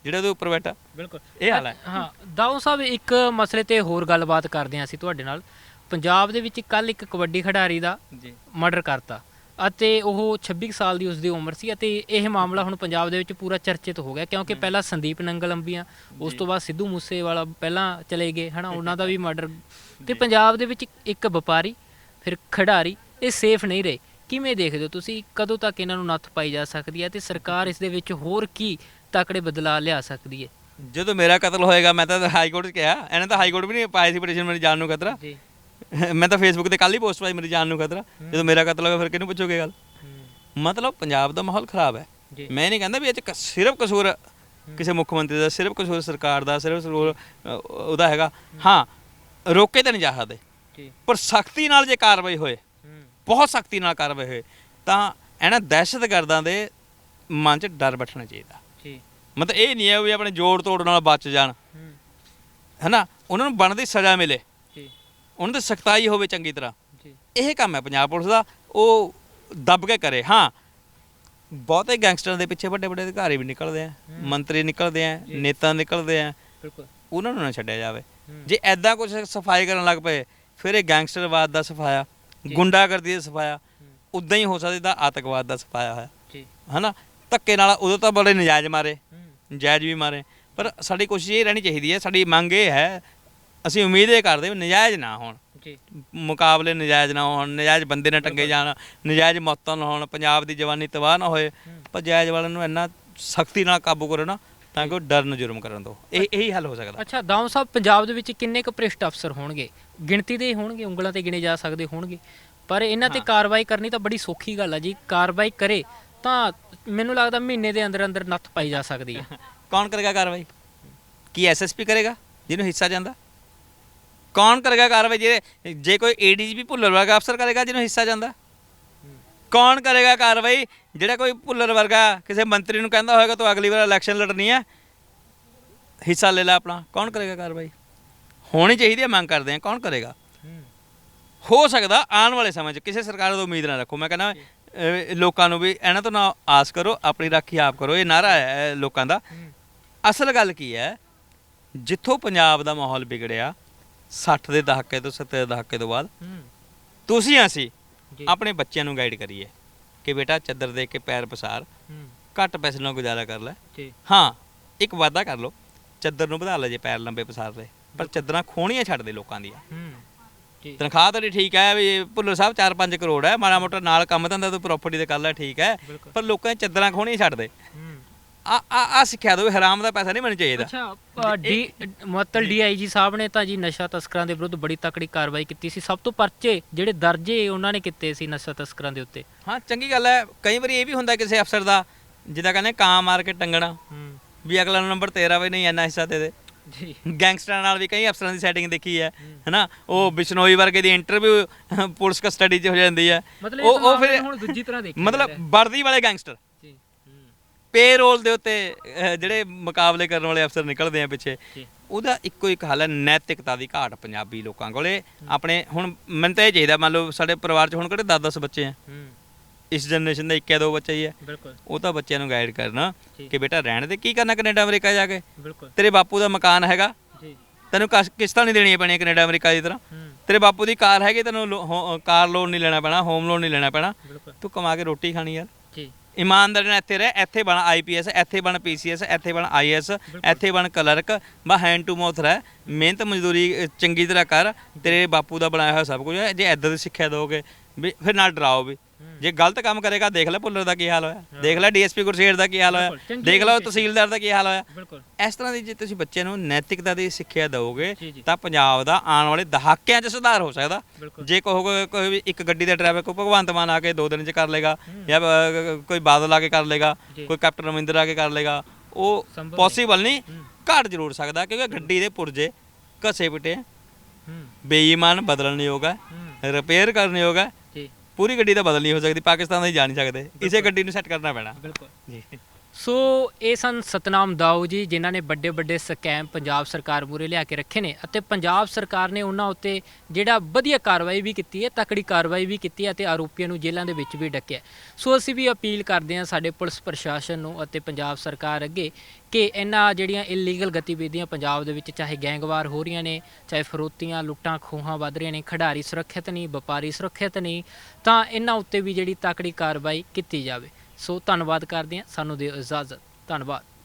ਜਿਹੜਾ ਉਹਦੇ ਉੱਪਰ ਬੈਠਾ? ਬਿਲਕੁਲ। ਇਹ ਹਾਲ ਹੈ। ਹਾਂ ਦਾਊ ਸਾਹਿਬ ਇੱਕ ਮਸਲੇ ਤੇ ਹੋਰ ਗੱਲਬਾਤ ਕਰਦੇ ਹਾਂ ਅਸੀਂ ਤੁਹਾਡੇ ਨਾਲ। ਪੰਜਾਬ ਦੇ ਵਿੱਚ ਕੱਲ ਇੱਕ ਕਬੱਡੀ ਖਿਡਾਰੀ ਦਾ ਜੀ। ਮਰਡਰ ਕਰਤਾ ਅਤੇ ਉਹ 26 ਕੁ ਸਾਲ ਦੀ ਉਸ ਦੀ ਉਮਰ ਸੀ ਅਤੇ ਇਹ ਮਾਮਲਾ ਹੁਣ ਪੰਜਾਬ ਦੇ ਵਿੱਚ ਪੂਰਾ ਚਰਚਿਤ ਹੋ ਗਿਆ ਕਿਉਂਕਿ ਪਹਿਲਾਂ ਸੰਦੀਪ ਨੰਗਲ ਅੰਬੀਆਂ ਉਸ ਤੋਂ ਬਾਅਦ ਸਿੱਧੂ ਮੂਸੇਵਾਲਾ ਪਹਿਲਾਂ ਚਲੇ ਗਏ ਹਨਾ ਉਹਨਾਂ ਦਾ ਵੀ ਮਰਡਰ। ਤੇ ਪੰਜਾਬ ਦੇ ਵਿੱਚ ਇੱਕ ਵਪਾਰੀ ਫਿਰ ਖਿਡਾਰੀ ਇਹ ਸੇਫ ਨਹੀਂ ਰਹੇ। ਕਿਵੇਂ ਦੇਖਦੇ ਹੋ ਤੁਸੀਂ? ਕਦੋਂ ਤੱਕ ਇਹਨਾਂ ਨੂੰ ਨੱਥ ਪਾਈ ਜਾ ਸਕਦੀ ਹੈ ਤੇ ਸਰਕਾਰ ਇਸ ਦੇ ਵਿੱਚ ਹੋਰ ਕੀ ਤਕੜੇ ਬਦਲਾਅ ਲਿਆ ਸਕਦੀ ਹੈ? ਜਦੋਂ ਮੇਰਾ ਕਤਲ ਹੋਏਗਾ ਮੈਂ ਤਾਂ ਹਾਈ ਕੋਰਟ 'ਚ ਕਿਹਾ। ਇਹਨੇ ਤਾਂ ਹਾਈ ਕੋਰਟ ਵੀ ਨਹੀਂ ਪਾਇਆ ਸੀ ਪਟੀਸ਼ਨ ਮੇਰੀ ਜਾਨ ਨੂੰ ਖਤਰਾ ਜੀ। ਮੈਂ ਤਾਂ ਫੇਸਬੁੱਕ ਤੇ ਕੱਲ ਹੀ ਪੋਸਟ ਪਾਈ ਮੇਰੀ ਜਾਨ ਨੂੰ ਖਤਰਾ ਜਦੋਂ ਮੇਰਾ ਕਤਲ ਹੋਗਾ ਫਿਰ ਕਿਹਨੂੰ ਪੁੱਛੋਗੇ ਗੱਲ? ਮਤਲਬ ਪੰਜਾਬ ਦਾ ਮਾਹੌਲ ਖਰਾਬ ਹੈ। ਜੀ। ਮੈਂ ਨਹੀਂ ਕਹਿੰਦਾ ਵੀ ਇਹ 'ਚ ਕ- ਸਿਰਫ ਕਸੂਰ ਕਿਸੇ ਮੁੱਖ ਮੰਤਰੀ ਦਾ ਸਿਰਫ ਕਸੂਰ ਸਰਕਾਰ ਦਾ ਸਿਰਫ ਕਸੂਰ ਅ, ਉਹਦਾ ਹੈਗਾ। ਹਾਂ ਰੋਕੇ ਤਾਂ ਨਹੀਂ ਜਾ ਸਕਦੇ। ਜੀ। ਪਰ ਸਖਤੀ ਨਾਲ ਜੇ ਕਾਰਵਾਈ ਹੋਏ ਬਹੁਤ ਸਖਤੀ ਨਾਲ ਕਾਰਵਾਈ ਹੋਏ ਤਾਂ ਇਹਨਾਂ ਦਹਿਸ਼ਤਗਰਦਾਂ ਦੇ ਮਨ 'ਚ ਡਰ ਬੈਠਣਾ ਚਾਹੀਦਾ। ਜੀ। ਮਤਲਬ ਇਹ ਨਹੀਂ ਹੈ ਵੀ ਆਪਣੇ ਜੋੜ ਤੋੜ ਨਾਲ ਬਚ ਜਾਣ। ਹੈਨਾ? ਉਹਨਾਂ ਨੂੰ ਬਣਦੀ ਸਜ਼ਾ ਮਿਲੇ। ਜੀ। ਉਹਨਾਂ ਤੇ ਸਖਤਾਈ ਹੋਵੇ ਚੰਗੀ ਤਰ੍ਹਾਂ। ਜੀ। ਇਹ ਕੰਮ ਹੈ ਪੰਜਾਬ ਪੁਲਿਸ ਦਾ। ਉਹ ਦੱਬ ਕੇ ਕਰੇ। ਹਾਂ ਬਹੁਤੇ ਗੈਂਗਸਟਰਾਂ ਦੇ ਪਿੱਛੇ ਵੱਡੇ ਵੱਡੇ ਅਧਿਕਾਰੀ ਵੀ ਨਿਕਲਦੇ ਆ। ਮੰਤਰੀ ਨਿਕਲਦੇ ਆ। ਨੇਤਾ ਨਿਕਲਦੇ ਆ। ਬਿਲਕੁਲ। ਉਹਨਾਂ ਨੂੰ ਨਾ ਛੱਡਿਆ ਜਾਵੇ। ਜੇ ਐਦਾਂ ਕੁਝ ਸਫ਼ਾਈ ਕਰਨ ਲੱਗ ਪਏ ਫਿਰ ਇਹ ਗੈਂਗਸਟਰਵਾਦ ਦਾ ਸਫਾਇਆ ਗੁੰਡਾਗਰਦੀ ਦਾ ਸਫਾਇਆ ਉਦਾਂ ਹੀ ਹੋ ਸਕਦਾ ਇਹਦਾ ਆਤੰਕਵਾਦ ਦਾ ਸਫਾਇਆ ਹੋਇਆ। ਜੀ। ਹਨਾ? ਧੱਕੇ ਨਾਲ ਉਦੋਂ ਤਾਂ ਬੜੇ ਨਜਾਇਜ਼ ਮਾਰੇ। ਹੂੰ। ਜਾਇਜ਼ ਵੀ ਮਾਰੇ। ਪਰ ਸਾਡੀ ਕੋਸ਼ਿਸ਼ ਇਹ ਰਹਿਣੀ ਚਾਹੀਦੀ ਹੈ ਸਾਡੀ ਮੰਗ ਇਹ ਹੈ ਅਸੀਂ ਉਮੀਦ ਇਹ ਕਰਦੇ ਵੀ ਨਜਾਇਜ਼ ਨਾ ਹੋਣ। ਜੀ। ਮੁਕਾਬਲੇ ਨਜਾਇਜ਼ ਨਾ ਹੋਣ ਨਜਾਇਜ਼ ਬੰਦੇ ਨਾ ਟੰਗੇ ਜਾਣ ਨਜਾਇਜ਼ ਮੌਤਾਂ ਨਾ ਹੋਣ ਪੰਜਾਬ ਦੀ ਜਵਾਨੀ ਤਬਾਹ ਨਾ ਹੋਏ। ਪਰ ਜਾਇਜ਼ ਵਾਲਿਆਂ ਨੂੰ ਇੰਨਾ ਸਖਤੀ ਨਾਲ ਕਾਬੂ ਕਰੋ ਨਾ ਤਾਂ ਕਿ ਉਹ ਡਰਨ ਜੁਰਮ ਕਰਨ ਤੋਂ ਇਹ ਇਹੀ ਹੱਲ ਹੋ ਸਕਦਾ। ਅੱਛਾ ਦਾਊ ਸਾਹਿਬ ਪੰਜਾਬ ਦੇ ਵਿੱਚ ਕਿੰਨੇ ਕੁ ਭ੍ਰਿਸ਼ਟ ਅਫਸਰ ਹੋਣਗੇ? ਗਿਣਤੀ ਦੇ ਹੋਣਗੇ ਉਂਗਲਾਂ ਤੇ ਗਿਣੇ ਜਾ ਸਕਦੇ ਹੋਣਗੇ। ਪਰ ਇਹਨਾਂ ਤੇ ਕਾਰਵਾਈ ਕਰਨੀ ਤਾਂ ਬੜੀ ਸੌਖੀ ਗੱਲ ਆ ਜੀ। ਕਾਰਵਾਈ ਕਰੇ ਤਾਂ ਮੈਨੂੰ ਲੱਗਦਾ ਮਹੀਨੇ ਦੇ ਅੰਦਰ ਅੰਦਰ ਨੱਥ ਪਾਈ ਜਾ ਸਕਦੀ ਹੈ ਕੌਣ ਕਰੇਗਾ ਕਾਰਵਾਈ? ਕੀ ਐਸਐਸਪੀ ਕਰੇਗਾ ਜਿਹਨੂੰ ਹਿੱਸਾ ਜਾਂਦਾ? ਕੌਣ ਕਰੇਗਾ ਕਾਰਵਾਈ? ਜੇ ਜੇ ਕੋਈ ਏਡੀਜੀਪੀ ਭੁੱਲਰ ਵਰਗਾ ਅਫਸਰ ਕਰੇਗਾ ਜਿਹਨੂੰ ਹਿੱਸਾ ਜਾਂਦਾ? ਕੌਣ ਕਰੇਗਾ ਕਾਰਵਾਈ? ਜਿਹੜਾ ਕੋਈ ਭੁੱਲਰ ਵਰਗਾ ਕਿਸੇ ਮੰਤਰੀ ਨੂੰ ਕਹਿੰਦਾ ਹੋਏਗਾ ਤੂੰ ਅਗਲੀ ਵਾਰ ਇਲੈਕਸ਼ਨ ਲੜਨੀ ਹੈ ਹਿੱਸਾ ਲੈ ਲੈ ਆਪਣਾ। ਕੌਣ ਕਰੇਗਾ ਕਾਰਵਾਈ? ਹੋਣੀ ਚਾਹੀਦੀ ਹੈ ਮੰਗ ਕਰਦੇ ਆ। ਕੌਣ ਕਰੇਗਾ? ਹੋ ਸਕਦਾ ਆਉਣ ਵਾਲੇ ਸਮੇਂ 'ਚ ਕਿਸੇ ਸਰਕਾਰ ਤੋਂ ਉਮੀਦ ਨਾ ਰੱਖੋ। ਮੈਂ ਕਹਿੰਦਾ ਲੋਕਾਂ ਨੂੰ ਵੀ ਇਹਨਾਂ ਤੋਂ ਨਾ ਆਸ ਕਰੋ ਆਪਣੀ ਰਾਖੀ ਆਪ ਕਰੋ। ਇਹ ਨਾਰਾ ਹੈ ਲੋਕਾਂ ਦਾ। ਅਸਲ ਗੱਲ ਕੀ ਹੈ? ਜਿੱਥੋਂ ਪੰਜਾਬ ਦਾ ਮਾਹੌਲ ਵਿਗੜਿਆ 60 ਦੇ ਦਹਾਕੇ ਤੋਂ 70 ਦੇ ਦਹਾਕੇ ਤੋਂ ਬਾਅਦ ਤੁਸੀਂ ਅਸੀਂ। ਆਪਣੇ ਬੱਚਿਆਂ ਨੂੰ ਗਾਈਡ ਕਰੀਏ। ਕਿ ਬੇਟਾ ਚੱਦਰ ਦੇ ਕੇ ਪੈਰ ਪਸਾਰ। ਘੱਟ ਪੈਸੇ ਨਾਲ ਗੁਜ਼ਾਰਾ ਕਰ ਲੈ। ਜੀ। ਹਾਂ ਇੱਕ ਵਾਅਦਾ ਕਰ ਲਓ ਚੱਦਰ ਨੂੰ ਵਧਾ ਲੈ ਜੇ ਪੈਰ ਲੰਬੇ ਪਸਾਰ ਲੈ ਪਰ ਚੱਦਰਾਂ ਖੋਣੀਆਂ ਛੱਡ ਦੇ ਲੋਕਾਂ ਦੀਆਂ। ਜੀ। ਤਨਖਾਹ ਤੁਹਾਡੀ ਠੀਕ ਹੈ ਵੀ ਭੁੱਲਰ ਸਾਹਿਬ 4-5 ਕਰੋੜ ਹੈ ਮਾੜਾ ਮੋਟਾ ਨਾਲ ਕੰਮ ਧੰਦਾ ਤੂੰ ਪ੍ਰਾਪਰਟੀ ਤੇ ਕਰ ਲੈ ਠੀਕ ਹੈ। ਪਰ ਲੋਕਾਂ ਦੀ ਚੱਦਰਾਂ ਖੋਣੀਆਂ ਛੱਡ ਦੇ। ਆ ਆ ਸਿੱਖਿਆ ਦੋ ਹਰਾਮ ਦਾ ਪੈਸਾ ਨਹੀਂ ਮੈਨੂੰ ਚਾਹੀਦਾ। ਅੱਛਾ ਡੀ ਮੁਅੱਤਲ ਡੀਆਈਜੀ ਸਾਹਿਬ ਨੇ ਤਾਂ ਜੀ ਨਸ਼ਾ ਤਸਕਰਾਂ ਦੇ ਵਿਰੁੱਧ ਬੜੀ ਤਕੜੀ ਕਾਰਵਾਈ ਕੀਤੀ ਸੀ। ਸਭ ਤੋਂ ਪਰਚੇ ਜਿਹੜੇ ਦਰਜੇ ਉਹਨਾਂ ਨੇ ਕੀਤੇ ਸੀ ਨਸ਼ਾ ਤਸਕਰਾਂ ਦੇ ਉੱਤੇ। ਹਾਂ ਚੰਗੀ ਗੱਲ ਹੈ। ਕਈ ਵਾਰੀ ਇਹ ਵੀ ਹੁੰਦਾ ਕਿਸੇ ਅਫਸਰ ਦਾ ਜਿੱਦਾਂ ਕਹਿੰਦੇ ਕਾਂ ਮਾਰ ਕੇ ਟੰਗਣਾ। ਵੀ ਅਗਲਾ ਨੰਬਰ ਤੇਰਾ ਵੀ ਨਹੀਂ ਇੰਨਾ ਹਿੱਸਾ ਦੇ ਦੇ। ਜੀ। ਗੈਂਗਸਟਰਾਂ ਨਾਲ ਵੀ ਕਈ ਅਫਸਰਾਂ ਦੀ ਸੈਟਿੰਗ ਦੇਖੀ ਹੈ ਹੈਨਾ? ਉਹ ਬਿਸ਼ਨੋਈ ਵਰਗੇ ਦੀ ਇੰਟਰਵਿਊ ਪੁਲਿਸ ਕਸਟਡੀ 'ਚ ਹੋ ਜਾਂਦੀ ਹੈ। ਉਹ ਉਹ ਫਿਰ ਹੁਣ ਦੂਜੀ ਤਰ੍ਹਾਂ ਦੇਖਿਆ ਮਤਲਬ ਵਰਦੀ ਵਾਲੇ ਗੈਂਗਸਟਰ। ਪੇਰੋਲ ਦੇ ਉੱਤੇ ਅਹ, ਜਿਹੜੇ ਮੁਕਾਬਲੇ ਕਰਨ ਵਾਲੇ ਅਫਸਰ ਨਿਕਲਦੇ ਆ ਪਿੱਛੇ ਉਹਦਾ ਇੱਕੋ ਇੱਕ ਹੱਲ ਹੈ ਨੈਤਿਕਤਾ ਦੀ ਘਾਟ ਪੰਜਾਬੀ ਲੋਕਾਂ ਕੋਲੇ। ਆਪਣੇ ਹੁਣ ਮੈਨੂੰ ਤਾਂ ਇਹ ਚਾਹੀਦਾ ਮੰਨ ਲਓ ਸਾਡੇ ਪਰਿਵਾਰ 'ਚ ਹੁਣ ਕਿਹੜੇ 10-10 ਬੱਚੇ ਆ? ਹੂੰ। ਇਸ ਜਨਰੇਸ਼ਨ ਦਾ ਇੱਕ ਜਾਂ ਦੋ ਬੱਚੇ ਹੀ ਆ। ਬਿਲਕੁਲ। ਉਹ ਤਾਂ ਬੱਚਿਆਂ ਨੂੰ ਗਾਈਡ ਕਰਨਾ ਠੀਕ। ਕਿ ਬੇਟਾ ਰਹਿਣ ਦੇ ਕੀ ਕਰਨਾ ਕੈਨੇਡਾ ਅਮਰੀਕਾ ਜਾ ਕੇ? ਬਿਲਕੁਲ। ਤੇਰੇ ਬਾਪੂ ਦਾ ਮਕਾਨ ਹੈਗਾ। ਜੀ। ਤੈਨੂੰ ਕਸ- ਕਿਸ਼ਤਾਂ ਨਹੀਂ ਦੇਣੀਆਂ ਪੈਣੀਆਂ ਕੈਨੇਡਾ ਅਮਰੀਕਾ ਦੀ ਤਰ੍ਹਾਂ। ਹੂੰ। ਤੇਰੇ ਬਾਪੂ ਦੀ ਕਾਰ ਹੈਗੀ ਤੈਨੂੰ ਲੋ- ਹੋ- ਕਾਰ ਲੋਨ ਨਹੀਂ ਲੈਣਾ ਪੈਣਾ ਹੋਮ ਲੋਨ ਨਹੀਂ ਲੈਣਾ ਪੈਣਾ। ਬਿਲਕੁਲ। ਤੂੰ ਕਮਾ ਕੇ ਰੋਟੀ ਖਾਣੀ ਯਾਰ। ਇਮਾਨਦਾਰੀ ਨਾਲ ਇੱਥੇ ਰਹਿ ਇੱਥੇ ਬਣ ਆਈਪੀਐਸ ਇੱਥੇ ਬਣ ਪੀਸੀਐਸ ਇੱਥੇ ਬਣ ਆਈਐਸ ਇੱਥੇ ਬਣ ਕਲਰਕ ਬਾ ਹੈਂਡ ਟੂ ਮਾਊਥ ਰਹਿ। ਮਿਹਨਤ ਮਜ਼ਦੂਰੀ ਚੰਗੀ ਤਰ੍ਹਾਂ ਕਰ ਤੇਰੇ ਬਾਪੂ ਦਾ ਬਣਾਇਆ ਹੋਇਆ ਸਭ ਕੁਝ ਹੈ। ਜੇ ਐਦਾਂ ਦੀ ਸਿੱਖਿਆ ਦੋਗੇ ਵੀ ਫਿਰ ਨਾਲ ਡਰਾਓ ਵੀ। ਜੇ ਗਲਤ ਕੰਮ ਕਰੇਗਾ ਦੇਖ ਲੈ ਭੁੱਲਰ ਦਾ ਕੀ ਹਾਲ ਹੋਇਆ। ਦੇਖ ਲੈ ਡੀਐਸਪੀ ਗੁਰਸ਼ੇਰ ਦਾ ਕੀ ਹਾਲ ਹੋਇਆ। ਦੇਖ education। ਤਹਿਸੀਲਦਾਰ ਦਾ ਕੀ ਹਾਲ ਹੋਇਆ। ਇਸ ਤਰ੍ਹਾਂ ਦੀ ਜੇ ਤੁਸੀਂ ਬੱਚਿਆਂ ਨੂੰ ਨੈਤਿਕਤਾ ਦੀ ਸਿੱਖਿਆ ਦਿਓਗੇ। ਤਾਂ ਪੰਜਾਬ ਦਾ ਆਉਣ ਵਾਲੇ ਦਹਾਕਿਆਂ 'ਚ ਸੁਧਾਰ ਹੋ ਸਕਦਾ। ਜੇ ਕਹੋਗੇ ਕੋਈ ਵੀ ਇੱਕ ਗੱਡੀ ਦਾ ਡਰਾਈਵਰ ਕੋਈ ਭਗਵੰਤ ਮਾਨ ਆ ਕੇ ਦੋ ਦਿਨ 'ਚ ਕਰ ਲੇਗਾ ਜਾਂ ਕੋਈ ਬਾਦਲ ਆ ਕੇ ਕਰ ਲੇਗਾ। ਕੋਈ ਕੈਪਟਨ ਅਮਰਿੰਦਰ ਆ ਕੇ ਕਰ ਲੇਗਾ ਉਹ ਪੋਸੀਬਲ ਨਹੀਂ। ਘਟ ਜ਼ਰੂਰ ਸਕਦਾ ਕਿਉਂਕਿ ਗੱਡੀ ਦੇ ਪੁਰਜੇ ਘਸੇ ਪਿਟੇ ਬੇਈਮਾਨ ਬਦਲਣ ਯੋਗ ਹੈ ਹੂੰ। ਰਿਪੇਅਰ ਕਰਨ ਯੋਗ ਹੈ। ਜੀ। ਪੂਰੀ ਗੱਡੀ ਤਾਂ ਬਦਲ ਨਹੀਂ ਹੋ ਸਕਦੀ ਪਾਕਿਸਤਾਨ ਦਾ ਹੀ ਜਾ ਨਹੀਂ ਸਕਦੇ। ਇਸੇ ਗੱਡੀ ਨੂੰ ਸੈੱਟ ਕਰਨਾ ਪੈਣਾ। ਬਿਲਕੁਲ। ਜੀ। ਸੋ ਇਹ ਸਨ ਸਤਨਾਮ ਦਾਊ ਜੀ ਜਿਨ੍ਹਾਂ ਨੇ ਵੱਡੇ ਵੱਡੇ ਸਕੈਮ ਪੰਜਾਬ ਸਰਕਾਰ ਮੂਰੇ ਲਿਆ ਕੇ ਰੱਖੇ ਨੇ ਅਤੇ ਪੰਜਾਬ ਸਰਕਾਰ ਨੇ ਉਹਨਾਂ ਉੱਤੇ ਜਿਹੜਾ ਵਧੀਆ ਕਾਰਵਾਈ ਵੀ ਕੀਤੀ ਹੈ ਤਕੜੀ ਕਾਰਵਾਈ ਵੀ ਕੀਤੀ ਹੈ ਅਤੇ ਆਰੋਪੀਆਂ ਨੂੰ ਜੇਲ੍ਹਾਂ ਦੇ ਵਿੱਚ ਵੀ ਡੱਕਿਆ ਸੋ ਅਸੀਂ ਵੀ ਅਪੀਲ ਕਰਦੇ ਹਾਂ ਸਾਡੇ ਪੁਲਿਸ ਪ੍ਰਸ਼ਾਸਨ ਨੂੰ ਅਤੇ ਪੰਜਾਬ ਸਰਕਾਰ ਅੱਗੇ ਕਿ ਇਹਨਾਂ ਜਿਹੜੀਆਂ ਇਲੀਗਲ ਗਤੀਵਿਧੀਆਂ ਪੰਜਾਬ ਦੇ ਵਿੱਚ ਚਾਹੇ ਗੈਂਗਵਾਰ ਹੋ ਰਹੀਆਂ ਨੇ, ਚਾਹੇ ਫਰੋਤੀਆਂ, ਲੁੱਟਾਂ, ਖੋਹਾਂ ਵੱਧ ਰਹੀਆਂ ਨੇ, ਖਿਡਾਰੀ ਸੁਰੱਖਿਅਤ ਨਹੀਂ, ਵਪਾਰੀ ਸੁਰੱਖਿਅਤ ਨਹੀਂ, ਤਾਂ ਇਹਨਾਂ ਉੱਤੇ ਵੀ ਜਿਹੜੀ ਤਕੜੀ ਕਾਰਵਾਈ ਕੀਤੀ ਜਾਵੇ। ਸੋ ਧੰਨਵਾਦ ਕਰਦੇ ਹਾਂ, ਸਾਨੂੰ ਦਿਓ ਇਜਾਜ਼ਤ। ਧੰਨਵਾਦ।